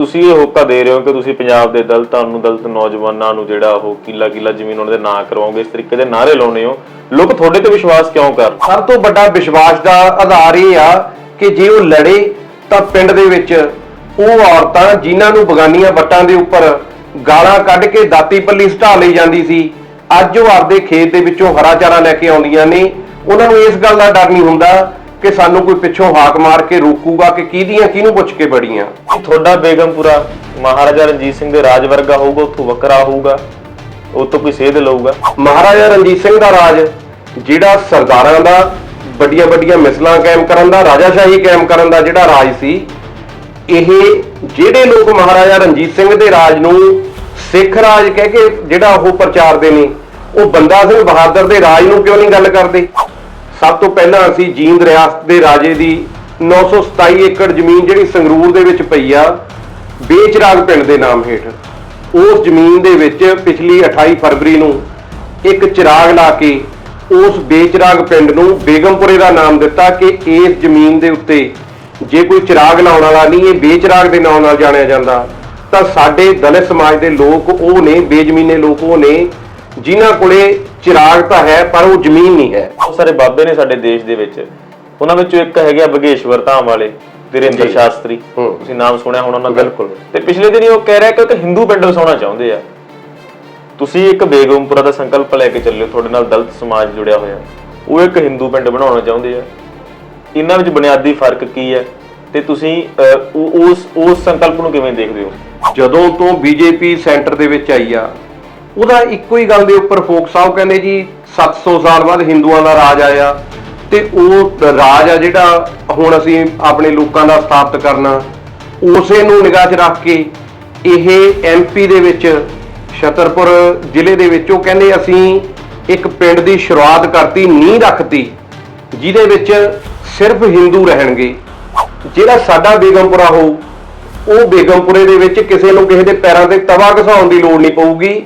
ਤੁਸੀਂ ਇਹ ਹੋਕਾ ਦੇ ਰਹੇ ਹੋ ਕਿ ਤੁਸੀਂ ਪੰਜਾਬ ਦੇ ਦਲਿਤਾਂ ਨੂੰ ਦਲਿਤ ਨੌਜਵਾਨਾਂ ਨੂੰ ਜਿਹੜਾ ਉਹ ਕਿੱਲਾ ਕਿੱਲਾ ਜ਼ਮੀਨ ਉਹਨਾਂ ਦੇ ਨਾਂ ਕਰਵਾਓਗੇ, ਇਸ ਤਰੀਕੇ ਦੇ ਨਾਰੇ ਲਾਉਣੇ ਹੋ। ਲੋਕ ਤੁਹਾਡੇ ਤੇ ਵਿਸ਼ਵਾਸ ਕਿਉਂ ਕਰ ਸਭ ਤੋਂ ਵੱਡਾ ਵਿਸ਼ਵਾਸ ਦਾ ਆਧਾਰ ਇਹ ਆ ਕਿ ਜੇ ਉਹ ਲੜੇ ਤਾਂ ਪਿੰਡ ਦੇ ਵਿੱਚ ਉਹ ਔਰਤਾਂ ਜਿਨ੍ਹਾਂ ਨੂੰ ਬਗਾਨੀਆਂ ਵੱਟਾਂ ਦੇ ਉੱਪਰ ਗਾਲਾਂ ਕੱਢ ਕੇ ਦਾਤੀ ਪੱਲੀ ਸਟਾ ਲਈ ਜਾਂਦੀ ਸੀ, ਅੱਜ ਉਹ ਆਪਦੇ ਖੇਤ ਦੇ ਵਿੱਚੋਂ ਹਰਾ ਚਾਰਾ ਲੈ ਕੇ ਆਉਂਦੀਆਂ ਨੇ। ਉਹਨਾਂ ਨੂੰ ਇਸ ਗੱਲ ਦਾ ਡਰ ਨਹੀਂ ਹੁੰਦਾ ਕਿ ਸਾਨੂੰ ਕੋਈ ਪਿੱਛੋਂ ਹਾਕ ਮਾਰ ਕੇ ਰੋਕੂਗਾ ਕਿ ਕਿਹਦੀਆਂ ਕਿਹਨੂੰ ਪੁੱਛ ਕੇ ਬੜੀਆਂ? ਤੁਹਾਡਾ ਬੇਗਮਪੁਰਾ ਮਹਾਰਾਜਾ ਰਣਜੀਤ ਸਿੰਘ ਦੇ ਰਾਜ ਵਰਗਾ ਹੋਊਗਾ ਉੱਥੋਂ ਵੱਖਰਾ ਹੋਊਗਾ ਉਹ ਤੋਂ ਕੋਈ ਸੇਧ ਲਊਗਾ? ਮਹਾਰਾਜਾ ਰਣਜੀਤ ਸਿੰਘ ਦਾ ਰਾਜ ਜਿਹੜਾ ਸਰਦਾਰਾਂ ਦਾ ਵੱਡੀਆਂ ਵੱਡੀਆਂ ਮਿਸਲਾਂ ਕਾਇਮ ਕਰਨ ਦਾ ਰਾਜਾਸ਼ਾਹੀ ਕਾਇਮ ਕਰਨ ਦਾ ਜਿਹੜਾ ਰਾਜ ਸੀ ਇਹ ਜਿਹੜੇ ਲੋਕ ਮਹਾਰਾਜਾ ਰਣਜੀਤ ਸਿੰਘ ਦੇ ਰਾਜ ਨੂੰ ਸਿੱਖ ਰਾਜ ਕਹਿ ਕੇ ਜਿਹੜਾ ਉਹ ਪ੍ਰਚਾਰਦੇ ਨੇ ਉਹ ਬੰਦਾ ਸਿੰਘ ਬਹਾਦਰ ਦੇ ਰਾਜ ਨੂੰ ਕਿਉਂ ਨਹੀਂ ਗੱਲ ਕਰਦੇ? ਸਭ ਤੋਂ ਪਹਿਲਾਂ ਅਸੀਂ ਜੀਂਦ ਰਿਆਸਤ ਦੇ ਰਾਜੇ ਦੀ 927 ਏਕੜ ਜ਼ਮੀਨ ਜਿਹੜੀ ਸੰਗਰੂਰ ਦੇ ਵਿੱਚ ਪਈ ਆ, ਬੇਚਰਾਗ ਪਿੰਡ ਦੇ ਨਾਮ ਹੇਠ, ਉਸ ਜ਼ਮੀਨ ਦੇ ਵਿੱਚ ਪਿਛਲੀ 28 ਫਰਵਰੀ ਨੂੰ ਇੱਕ ਚਿਰਾਗ ਲਾ ਕੇ ਉਸ ਬੇਚਰਾਗ ਪਿੰਡ ਨੂੰ ਬੇਗਮਪੁਰੇ ਦਾ ਨਾਮ ਦਿੱਤਾ ਕਿ ਇਸ ਜ਼ਮੀਨ ਦੇ ਉੱਤੇ ਜੇ ਕੋਈ ਚਿਰਾਗ ਲਾਉਣ ਵਾਲਾ ਨਹੀਂ, ਇਹ ਬੇਚਰਾਗ ਦੇ ਨਾਮ ਨਾਲ ਜਾਣਿਆ ਜਾਂਦਾ, ਤਾਂ ਸਾਡੇ ਦਲਿਤ ਸਮਾਜ ਦੇ ਲੋਕ ਉਹ ਨੇ, ਬੇਜ਼ਮੀਨੇ ਲੋਕ ਉਹ ਨੇ ਜਿਨ੍ਹਾਂ ਕੋਲੇ ਚਿਰਾਗ ਤਾਂ ਹੈ ਪਰ ਉਹ ਜ਼ਮੀਨ ਨਹੀਂ ਹੈ। ਬਹੁਤ ਸਾਰੇ ਬਾਬੇ ਨੇ ਸਾਡੇ ਦੇਸ਼ ਦੇ ਵਿੱਚ। ਉਹਨਾਂ ਵਿੱਚੋਂ ਇੱਕ ਹੈਗੇ ਆ ਬਗੇਸ਼ਵਰ ਧਾਮ ਵਾਲੇ ਵਿਰੇਂਦਰ। ਸ਼ਾਸਤਰੀ। ਤੁਸੀਂ ਨਾਮ ਸੁਣਿਆ ਹੋਣਾ ਉਹਨਾਂ ਦਾ? ਬਿਲਕੁਲ। ਤੇ ਪਿਛਲੇ ਦਿਨੀ ਉਹ ਕਹਿ ਰਿਹਾ ਕਿ ਇੱਕ ਹਿੰਦੂ ਪਿੰਡ ਵਸਾਉਣਾ ਚਾਹੁੰਦੇ ਆ। ਤੁਸੀਂ ਇੱਕ ਬੇਗਮਪੁਰਾ ਦਾ ਸੰਕਲਪ ਲੈ ਕੇ ਚੱਲਿਓ ਤੁਹਾਡੇ ਨਾਲ ਦਲਿਤ ਸਮਾਜ ਜੁੜਿਆ ਹੋਇਆ। ਉਹ ਇੱਕ ਹਿੰਦੂ ਪਿੰਡ ਬਣਾਉਣਾ ਚਾਹੁੰਦੇ ਆ। ਇਹਨਾਂ ਵਿੱਚ ਬੁਨਿਆਦੀ ਫ਼ਰਕ ਕੀ ਹੈ? ਤੇ ਤੁਸੀਂ ਉਸ ਉਸ ਸੰਕਲਪ ਨੂੰ ਕਿਵੇਂ ਦੇਖਦੇ ਹੋ? ਜਦੋਂ ਤੋਂ ਬੀਜੇਪੀ ਸੈਂਟਰ ਦੇ ਵਿੱਚ ਆਈ ਆ ਉਹਦਾ ਇੱਕੋ ਹੀ ਗੱਲ ਦੇ ਉੱਪਰ ਫੋਕਸ ਆ ਉਹ ਕਹਿੰਦੇ ਜੀ 700 ਸਾਲ ਬਾਅਦ ਹਿੰਦੂਆਂ ਦਾ ਰਾਜ ਆਇਆ ਤੇ ਉਹ ਰਾਜ ਆ ਜਿਹੜਾ ਹੁਣ ਅਸੀਂ ਆਪਣੇ ਲੋਕਾਂ ਦਾ ਸਥਾਪਿਤ ਕਰਨਾ। ਉਸੇ ਨੂੰ ਨਿਗਾਹ 'ਚ ਰੱਖ ਕੇ ਇਹ ਐਮਪੀ ਦੇ ਵਿੱਚ ਛਤਰਪੁਰ ਜ਼ਿਲ੍ਹੇ ਦੇ ਵਿੱਚ ਉਹ ਕਹਿੰਦੇ ਅਸੀਂ ਇੱਕ ਪਿੰਡ ਦੀ ਸ਼ੁਰੂਆਤ ਕਰਤੀ, ਨੀਂਹ ਰੱਖਤੀ, ਜਿਹਦੇ ਵਿੱਚ ਸਿਰਫ ਹਿੰਦੂ ਰਹਿਣਗੇ। ਜਿਹੜਾ ਸਾਡਾ ਬੇਗਮਪੁਰਾ ਹੋਊ, ਉਹ ਬੇਗਮਪੁਰੇ ਦੇ ਵਿੱਚ ਕਿਸੇ ਨੂੰ ਕਿਸੇ ਦੇ ਪੈਰਾਂ ਤੇ ਤਵਾ ਘਸਾਉਣ ਦੀ ਲੋੜ ਨਹੀਂ ਪਊਗੀ।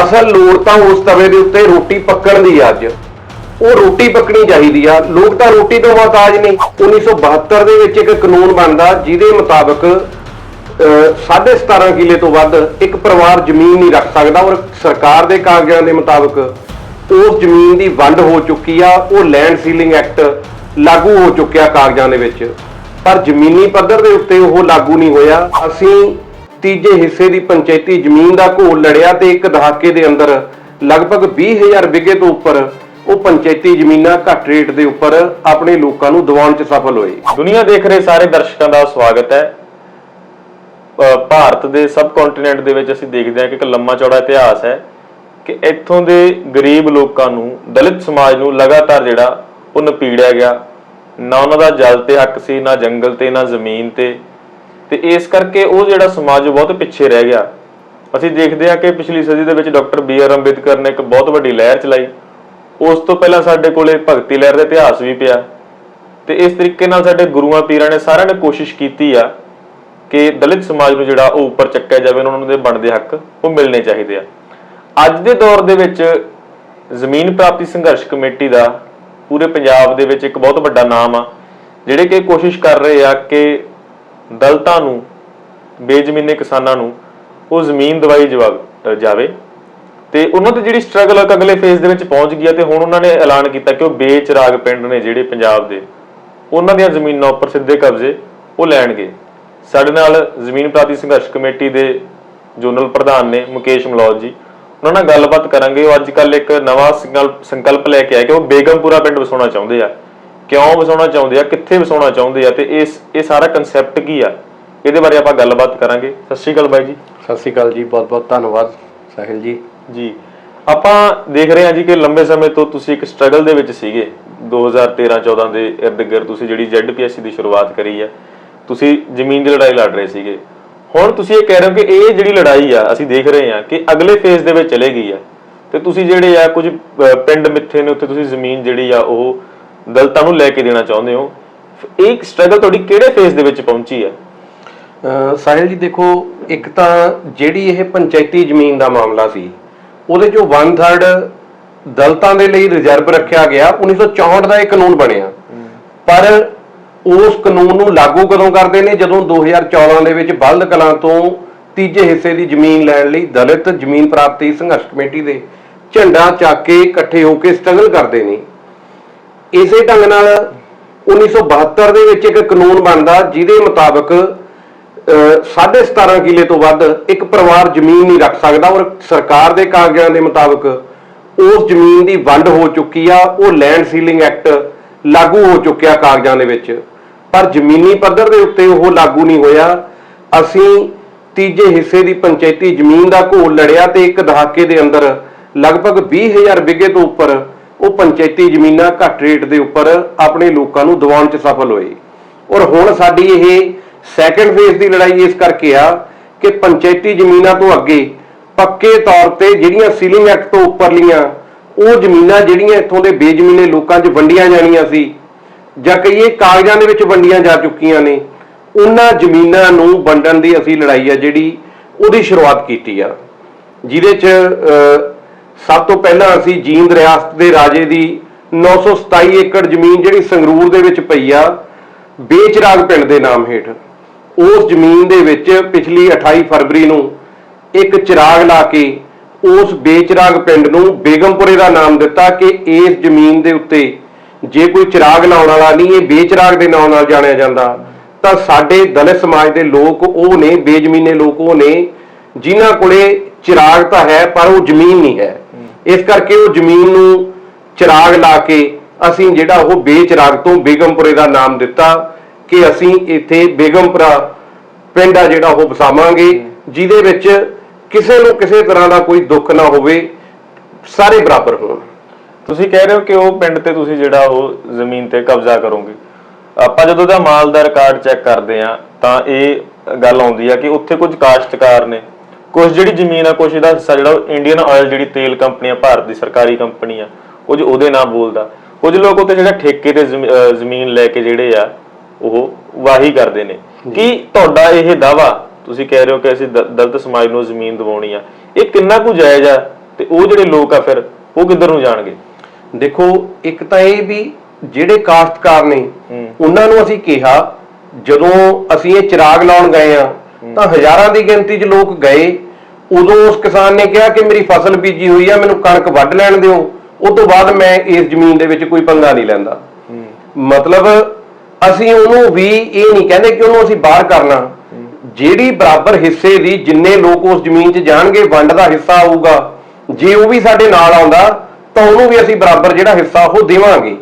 ਅਸਲ ਲੋੜ ਤਾਂ ਉਸ ਤਵੇ ਦੇ ਉੱਤੇ ਰੋਟੀ ਪੱਕਣ ਦੀ ਆ ਅੱਜ। ਉਹ ਰੋਟੀ ਪੱਕਣੀ ਚਾਹੀਦੀ ਆ। ਲੋਕ ਤਾਂ ਰੋਟੀ ਤੋਂ ਮੁਹਤਾਜ ਨੇ। 1972 ਦੇ ਵਿੱਚ ਇੱਕ ਕਾਨੂੰਨ ਬਣਦਾ ਜਿਹਦੇ ਮੁਤਾਬਕ ਅਹ, ਸਾਢੇ 17 ਕਿੱਲੇ ਤੋਂ ਵੱਧ ਇੱਕ ਪਰਿਵਾਰ ਜ਼ਮੀਨ ਨਹੀਂ ਰੱਖ ਸਕਦਾ ਔਰ ਸਰਕਾਰ ਦੇ ਕਾਗਜ਼ਾਂ ਦੇ ਮੁਤਾਬਕ ਉਸ ਜ਼ਮੀਨ ਦੀ ਵੰਡ ਹੋ ਚੁੱਕੀ ਆ। ਉਹ ਲੈਂਡ ਸੀਲਿੰਗ ਐਕਟ ਲਾਗੂ ਹੋ ਚੁੱਕਿਆ ਕਾਗਜ਼ਾਂ ਦੇ ਵਿੱਚ। ਪਰ ਜ਼ਮੀਨੀ ਪੱਧਰ ਦੇ ਉੱਤੇ ਉਹ ਲਾਗੂ ਨਹੀਂ ਹੋਇਆ। ਅਸੀਂ ਤੀਜੇ ਹਿੱਸੇ ਦੀ ਪੰਚਾਇਤੀ ਜ਼ਮੀਨ ਦਾ ਘੋਲ ਲੜਿਆ ਤੇ ਇੱਕ ਦਹਾਕੇ ਦੇ ਅੰਦਰ ਲਗਭਗ 20000 ਵਿਗੇ ਤੋਂ ਉੱਪਰ ਉਹ ਪੰਚਾਇਤੀ ਜ਼ਮੀਨਾਂ ਘੱਟ ਰੇਟ ਦੇ ਉੱਪਰ ਆਪਣੇ ਲੋਕਾਂ ਨੂੰ ਦਿਵਾਉਣ 'ਚ ਸਫਲ ਹੋਏ। ਦੁਨੀਆ ਦੇਖ ਰਹੇ ਸਾਰੇ ਦਰਸ਼ਕਾਂ ਦਾ ਸਵਾਗਤ ਹੈ। ਅ, ਭਾਰਤ ਦੇ ਸਬ ਕੰਟੀਨੈਂਟ ਦੇ ਵਿੱਚ ਅਸੀਂ ਦੇਖਦੇ ਹਾਂ ਕਿ ਇੱਕ ਲੰਮਾ ਚੌੜਾ ਇਤਿਹਾਸ ਹੈ ਕਿ ਇੱਥੋਂ ਦੇ ਗਰੀਬ ਲੋਕਾਂ ਨੂੰ ਦਲਿਤ ਸਮਾਜ ਨੂੰ ਲਗਾਤਾਰ ਜਿਹੜਾ ਉਹ ਨਪੀੜਿਆ ਗਿਆ। ਨਾ ਉਹਨਾਂ ਦਾ ਜਲ ਤੇ ਹੱਕ ਸੀ ਨਾ ਜੰਗਲ ਤੇ ਨਾ ਜ਼ਮੀਨ ਤੇ। ਤੇ ਇਸ ਕਰਕੇ ਉਹ ਜਿਹੜਾ ਸਮਾਜ ਬਹੁਤ ਪਿੱਛੇ ਰਹਿ ਗਿਆ। ਅਸੀਂ ਦੇਖਦੇ ਹਾਂ ਕਿ ਪਿਛਲੀ ਸਦੀ ਦੇ ਵਿੱਚ ਡਾਕਟਰ ਬੀ ਆਰ ਅੰਬੇਦਕਰ ਨੇ ਇੱਕ ਬਹੁਤ ਵੱਡੀ ਲਹਿਰ ਚਲਾਈ। ਉਸ ਤੋਂ ਪਹਿਲਾਂ ਸਾਡੇ ਕੋਲੇ ਭਗਤੀ ਲਹਿਰ ਦਾ ਇਤਿਹਾਸ ਵੀ ਪਿਆ। ਤੇ ਇਸ ਤਰੀਕੇ ਨਾਲ ਸਾਡੇ ਗੁਰੂਆਂ ਪੀਰਾਂ ਨੇ ਸਾਰਿਆਂ ਨੇ ਕੋਸ਼ਿਸ਼ ਕੀਤੀ ਆ ਕਿ ਦਲਿਤ ਸਮਾਜ ਨੂੰ ਜਿਹੜਾ ਉਹ ਉੱਪਰ ਚੱਕਿਆ ਜਾਵੇ ਉਹਨਾਂ ਨੂੰ ਦੇ ਬਣਦੇ ਹੱਕ ਉਹ ਮਿਲਣੇ ਚਾਹੀਦੇ ਆ। ਅੱਜ ਦੇ ਦੌਰ ਦੇ ਵਿੱਚ ਜ਼ਮੀਨ ਪ੍ਰਾਪਤੀ ਸੰਘਰਸ਼ ਕਮੇਟੀ ਦਾ ਪੂਰੇ ਪੰਜਾਬ ਦੇ ਵਿੱਚ ਇੱਕ ਬਹੁਤ ਵੱਡਾ ਨਾਮ ਆ, ਜਿਹੜੇ ਕਿ ਕੋਸ਼ਿਸ਼ ਕਰ ਰਹੇ ਆ ਕਿ ਦਲਤਾਂ ਨੂੰ, ਬੇਜ਼ਮੀਨੇ ਕਿਸਾਨਾਂ ਨੂੰ ਉਹ ਜ਼ਮੀਨ ਦਵਾਈ ਜਵਾਬ ਜਾਵੇ ਤੇ ਉਹਨਾਂ ਦੀ ਜਿਹੜੀ ਸਟਰਗਲ ਹੈ ਅਗਲੇ ਫੇਜ਼ ਦੇ ਵਿੱਚ ਪਹੁੰਚ ਗਈ ਹੈ ਤੇ ਹੁਣ ਉਹਨਾਂ ਨੇ ਐਲਾਨ ਕੀਤਾ ਕਿ ਉਹ ਬੇਚਰਾਗ ਪਿੰਡ ਨੇ ਜਿਹੜੇ ਪੰਜਾਬ ਦੇ, ਉਹਨਾਂ ਦੀਆਂ ਜ਼ਮੀਨਾਂ ਉੱਪਰ ਸਿੱਧੇ ਕਬਜ਼ੇ ਉਹ ਲੈਣਗੇ। ਸਾਡੇ ਨਾਲ ਜ਼ਮੀਨ ਪ੍ਰਾਪਤੀ ਸੰਘਰਸ਼ ਕਮੇਟੀ ਦੇ ਜੋਨਲ ਪ੍ਰਧਾਨ ਨੇ ਮੁਕੇਸ਼ ਮਲੌਜ ਜੀ, ਉਹਨਾਂ ਨਾਲ ਗੱਲਬਾਤ ਕਰਾਂਗੇ। ਉਹ ਅੱਜ ਕੱਲ ਇੱਕ ਨਵਾਂ ਸੰਕਲਪ ਸੰਕਲਪ ਲੈ ਕੇ ਆਏ ਕਿ ਉਹ ਬੇਗਮਪੁਰਾ ਪਿੰਡ ਵਸਾਉਣਾ ਚਾਹੁੰਦੇ ਆ। ਕਿਉਂ ਵਸਾਉਣਾ ਚਾਹੁੰਦੇ ਆ ਕਿੱਥੇ ਵਸਾਉਣਾ ਚਾਹੁੰਦੇ ਆ ਤੇ ਇਸ ਇਹ ਸਾਰਾ ਕਨਸੈਪਟ ਕੀ ਆ? ਇਹਦੇ ਬਾਰੇ ਆਪਾਂ ਗੱਲਬਾਤ ਕਰਾਂਗੇ। ਸਤਿ ਸ਼੍ਰੀ ਅਕਾਲ ਬਾਈ ਜੀ। ਸਤਿ ਸ਼੍ਰੀ ਅਕਾਲ ਜੀ ਬਹੁਤ ਬਹੁਤ ਧੰਨਵਾਦ ਸਾਹਿਲ ਜੀ। ਜੀ। ਆਪਾਂ ਦੇਖ ਰਹੇ ਹਾਂ ਜੀ ਕਿ ਲੰਬੇ ਸਮੇਂ ਤੋਂ ਤੁਸੀਂ ਇੱਕ ਸਟਰਗਲ ਦੇ ਵਿੱਚ ਸੀਗੇ। 2013-14 ਦੇ ਇਰਦ ਗਿਰਦ ਤੁਸੀਂ ਜਿਹੜੀ ZPSC ਦੀ ਸ਼ੁਰੂਆਤ ਕਰੀ ਹੈ ਤੁਸੀਂ ਜ਼ਮੀਨ ਦੀ ਲੜਾਈ ਲੜ ਰਹੇ ਸੀਗੇ। ਹੁਣ ਤੁਸੀਂ ਇਹ ਕਹਿ ਰਹੇ ਹੋ ਕਿ ਇਹ ਜਿਹੜੀ ਲੜਾਈ ਆ ਅਸੀਂ ਦੇਖ ਰਹੇ ਹਾਂ ਕਿ ਅਗਲੇ ਫੇਜ਼ ਦੇ ਵਿੱਚ ਚਲੇ ਗਈ ਆ। ਤੇ ਤੁਸੀਂ ਜਿਹੜੇ ਆ ਕੁਝ ਪਿੰਡ ਮਿੱਥੇ ਨੇ ਉੱਥੇ ਤੁਸੀਂ ਜ਼ਮੀਨ ਜਿਹੜੀ ਆ ਉਹ ਦਲਤਾਂ ਨੂੰ ਲੈ ਕੇ ਦੇਣਾ ਚਾਹੁੰਦੇ ਹੋ? ਇਹ ਸਟਰਗਲ ਤੁਹਾਡੀ ਕਿਹੜੇ ਫੇਜ਼ ਦੇ ਵਿੱਚ ਪਹੁੰਚੀ ਹੈ? ਸਾਹਿਲ ਜੀ ਦੇਖੋ ਇੱਕ ਤਾਂ ਜਿਹੜੀ ਇਹ ਪੰਚਾਇਤੀ ਜ਼ਮੀਨ ਦਾ ਮਾਮਲਾ ਸੀ ਉਹਦੇ ਚੋਂ 1/3 ਦਲਤਾਂ ਦੇ ਲਈ ਰਿਜ਼ਰਵ ਰੱਖਿਆ ਗਿਆ 1964 ਦਾ ਇਹ ਕਾਨੂੰਨ ਬਣਿਆ। ਪਰ ਉਸ ਕਾਨੂੰਨ ਨੂੰ ਲਾਗੂ ਕਦੋਂ ਕਰਦੇ ਨੇ? ਜਦੋਂ 2014 ਦੇ ਵਿੱਚ ਬਲਦ ਕਲਾਂ ਤੋਂ ਤੀਜੇ ਹਿੱਸੇ ਦੀ ਜ਼ਮੀਨ ਲੈਣ ਲਈ ਦਲਿਤ ਜ਼ਮੀਨ ਪ੍ਰਾਪਤੀ ਸੰਘਰਸ਼ ਕਮੇਟੀ ਦੇ ਝੰਡਾ ਚੱਕ ਕੇ ਇਕੱਠੇ ਹੋ ਕੇ ਸਟਰਗਲ ਕਰਦੇ ਨੇ। ਇਸੇ ਢੰਗ ਨਾਲ 1972 ਦੇ ਵਿੱਚ ਇੱਕ ਕਾਨੂੰਨ ਬਣਦਾ ਜਿਹਦੇ ਮੁਤਾਬਕ ਅਹ, 17.5 ਕਿੱਲੇ ਤੋਂ ਵੱਧ ਇੱਕ ਪਰਿਵਾਰ ਜ਼ਮੀਨ ਨਹੀਂ ਰੱਖ ਸਕਦਾ ਔਰ ਸਰਕਾਰ ਦੇ ਕਾਗਜ਼ਾਂ ਦੇ ਮੁਤਾਬਕ ਉਸ ਜ਼ਮੀਨ ਦੀ ਵੰਡ ਹੋ ਚੁੱਕੀ ਆ ਉਹ ਲੈਂਡ ਸੀਲਿੰਗ ਐਕਟ ਲਾਗੂ ਹੋ ਚੁੱਕਿਆ ਕਾਗਜ਼ਾਂ ਦੇ ਵਿੱਚ। ਪਰ ਜ਼ਮੀਨੀ ਪੱਧਰ ਦੇ ਉੱਤੇ ਉਹ ਲਾਗੂ ਨਹੀਂ ਹੋਇਆ। ਅਸੀਂ ਤੀਜੇ ਹਿੱਸੇ ਦੀ ਪੰਚਾਇਤੀ ਜ਼ਮੀਨ ਦਾ ਘੋਲ ਲੜਿਆ ਤੇ ਇੱਕ ਦਹਾਕੇ ਦੇ ਅੰਦਰ ਲਗਭਗ 20000 ਵਿਗੇ ਤੋਂ ਉੱਪਰ ਉਹ ਪੰਚਾਇਤੀ ਜ਼ਮੀਨਾਂ ਘੱਟ ਰੇਟ ਦੇ ਉੱਪਰ ਆਪਣੇ ਲੋਕਾਂ ਨੂੰ ਦਿਵਾਉਣ 'ਚ ਸਫਲ ਹੋਏ। ਔਰ ਹੁਣ ਸਾਡੀ ਇਹ ਸੈਕੰਡ ਫੇਜ਼ ਦੀ ਲੜਾਈ ਇਸ ਕਰਕੇ ਆ ਕਿ ਪੰਚਾਇਤੀ ਜ਼ਮੀਨਾਂ ਤੋਂ ਅੱਗੇ ਪੱਕੇ ਤੌਰ ਤੇ ਜਿਹੜੀਆਂ ਸੀਲਿੰਗ ਐਕਟ ਤੋਂ ਉੱਪਰਲੀਆਂ ਉਹ ਜ਼ਮੀਨਾਂ ਜਿਹੜੀਆਂ ਇੱਥੋਂ ਦੇ ਬੇਜ਼ਮੀਨੇ ਲੋਕਾਂ 'ਚ ਵੰਡੀਆਂ ਜਾਣੀਆਂ ਸੀ ਜਾਂ ਕਹੀਏ ਕਾਗਜ਼ਾਂ ਦੇ ਵਿੱਚ ਵੰਡੀਆਂ ਜਾ ਚੁੱਕੀਆਂ ਨੇ, ਉਹਨਾਂ ਜ਼ਮੀਨਾਂ ਨੂੰ ਵੰਡਣ ਦੀ ਅਸੀਂ ਲੜਾਈ ਆ ਜਿਹੜੀ ਉਹਦੀ ਸ਼ੁਰੂਆਤ ਕੀਤੀ ਆ। ਜਿਹਦੇ 'ਚ ਸਭ ਤੋਂ ਪਹਿਲਾਂ ਅਸੀਂ ਜੀਂਦ ਰਿਆਸਤ ਦੇ ਰਾਜੇ ਦੀ 927 ਏਕੜ ਜ਼ਮੀਨ ਜਿਹੜੀ ਸੰਗਰੂਰ ਦੇ ਵਿੱਚ ਪਈ ਆ, ਬੇਚਰਾਗ ਪਿੰਡ ਦੇ ਨਾਮ ਹੇਠ, ਉਸ ਜ਼ਮੀਨ ਦੇ ਵਿੱਚ ਪਿਛਲੀ 28 ਫਰਵਰੀ ਨੂੰ ਇੱਕ ਚਿਰਾਗ ਲਾ ਕੇ ਉਸ ਬੇਚਰਾਗ ਪਿੰਡ ਨੂੰ ਬੇਗਮਪੁਰੇ ਦਾ ਨਾਮ ਦਿੱਤਾ ਕਿ ਇਸ ਜ਼ਮੀਨ ਦੇ ਉੱਤੇ ਜੇ ਕੋਈ ਚਿਰਾਗ ਲਾਉਣ ਵਾਲਾ ਨਹੀਂ, ਇਹ ਬੇਚਰਾਗ ਦੇ ਨਾਮ ਨਾਲ ਜਾਣਿਆ ਜਾਂਦਾ, ਤਾਂ ਸਾਡੇ ਦਲਿਤ ਸਮਾਜ ਦੇ ਲੋਕ ਉਹ ਨੇ, ਬੇਜ਼ਮੀਨੇ ਲੋਕ ਉਹ ਨੇ, ਜਿਨ੍ਹਾਂ ਕੋਲੇ ਚਿਰਾਗ ਤਾਂ ਹੈ, ਪਰ ਉਹ ਜ਼ਮੀਨ ਨਹੀਂ ਹੈ। ਇਸ ਕਰਕੇ ਉਹ ਜ਼ਮੀਨ ਨੂੰ ਚਿਰਾਗ ਲਾ ਕੇ ਅਸੀਂ ਜਿਹੜਾ ਉਹ ਬੇਚਿਰਾਗ ਤੋਂ ਬੇਗਮਪੁਰੇ ਦਾ ਨਾਮ ਦਿੱਤਾ ਕਿ ਅਸੀਂ ਇੱਥੇ ਬੇਗਮਪੁਰਾ ਪਿੰਡ ਆ ਜਿਹੜਾ ਉਹ ਵਸਾਵਾਂਗੇ, ਜਿਹਦੇ ਵਿੱਚ ਕਿਸੇ ਨੂੰ ਕਿਸੇ ਤਰ੍ਹਾਂ ਦਾ ਕੋਈ ਦੁੱਖ ਨਾ ਹੋਵੇ, ਸਾਰੇ ਬਰਾਬਰ ਹੋਣ। ਤੁਸੀਂ ਕਹਿ ਰਹੇ ਹੋ ਕਿ ਉਹ ਪਿੰਡ ਤੇ ਤੁਸੀਂ ਜਿਹੜਾ ਉਹ ਜ਼ਮੀਨ ਤੇ ਕਬਜ਼ਾ ਕਰੋਗੇ। ਆਪਾਂ ਜਦੋਂ ਦਾ ਮਾਲ ਦਾ ਰਿਕਾਰਡ ਚੈੱਕ ਕਰਦੇ ਆ ਤਾਂ ਇਹ ਗੱਲ ਆਉਂਦੀ ਆ ਕਿ ਉੱਥੇ ਕੁਝ ਕਾਸ਼ਤਕਾਰ ਨੇ ਕੁਝ ਜਿਹੜੀ ਜ਼ਮੀਨ ਆ ਕੁਝ ਇਹਦਾ ਹਿੱਸਾ ਜਿਹੜਾ ਇੰਡੀਅਨ ਆਇਲ ਜਿਹੜੀ ਤੇਲ ਕੰਪਨੀ ਆ ਭਾਰਤ ਦੀ ਸਰਕਾਰੀ ਕੰਪਨੀ ਆ ਕੁਝ ਉਹਦੇ ਨਾਲ ਬੋਲਦਾ। ਕੁਝ ਲੋਕ ਉੱਥੇ ਜਿਹੜਾ ਠੇਕੇ ਤੇ ਜ਼ਮੀਨ ਲੈ ਕੇ ਜਿਹੜੇ ਆ ਉਹ ਵਾਹੀ ਕਰਦੇ ਨੇ। ਕੀ ਤੁਹਾਡਾ ਇਹ ਦਾਵਾ ਤੁਸੀਂ ਕਹਿ ਰਹੇ ਹੋ ਕਿ ਅਸੀਂ ਦਲਿਤ ਸਮਾਜ ਨੂੰ ਜ਼ਮੀਨ ਦਿਵਾਉਣੀ ਆ ਇਹ ਕਿੰਨਾ ਕੁ ਜਾਇਜ਼ ਆ ਤੇ ਉਹ ਜਿਹੜੇ ਲੋਕ ਆ ਫਿਰ ਉਹ ਕਿੱਧਰ ਨੂੰ ਜਾਣਗੇ? ਦੇਖੋ ਇੱਕ ਤਾਂ ਇਹ ਵੀ ਜਿਹੜੇ ਕਾਸ਼ਤਕਾਰ ਨੇ। ਉਹਨਾਂ ਨੂੰ ਅਸੀਂ ਕਿਹਾ ਜਦੋਂ ਅਸੀਂ ਇਹ ਚਿਰਾਗ ਲਾਉਣ ਗਏ ਆ ਤਾਂ ਹਜ਼ਾਰਾਂ ਦੀ ਗਿਣਤੀ 'ਚ ਲੋਕ ਗਏ। ਉਦੋਂ ਉਸ ਕਿਸਾਨ ਨੇ ਕਿਹਾ ਕਿ ਮੇਰੀ ਫਸਲ ਬੀਜੀ ਹੋਈ ਆ ਮੈਨੂੰ ਕਣਕ ਵੱਢ ਲੈਣ ਦਿਓ। ਉਸ ਤੋਂ ਬਾਅਦ ਮੈਂ ਇਸ ਜ਼ਮੀਨ ਦੇ ਵਿੱਚ ਕੋਈ ਪੰਗਾ ਨਹੀਂ ਲੈਂਦਾ। ਮਤਲਬ ਅਸੀਂ ਉਹਨੂੰ ਵੀ ਇਹ ਨਹੀਂ ਕਹਿੰਦੇ ਕਿ ਉਹਨੂੰ ਅਸੀਂ ਬਾਹਰ ਕਰਨਾ। ਜਿਹੜੀ ਬਰਾਬਰ ਹਿੱਸੇ ਦੀ ਜਿੰਨੇ ਲੋਕ ਉਸ ਜ਼ਮੀਨ 'ਚ ਜਾਣਗੇ ਵੰਡ ਦਾ ਹਿੱਸਾ ਆਊਗਾ। ਜੇ ਉਹ ਵੀ ਸਾਡੇ ਨਾਲ ਆਉਂਦਾ ਤਾਂ ਉਹਨੂੰ ਵੀ ਅਸੀਂ ਬਰਾਬਰ ਜਿਹੜਾ ਹਿੱਸਾ ਉਹ ਦੇਵਾਂਗੇ।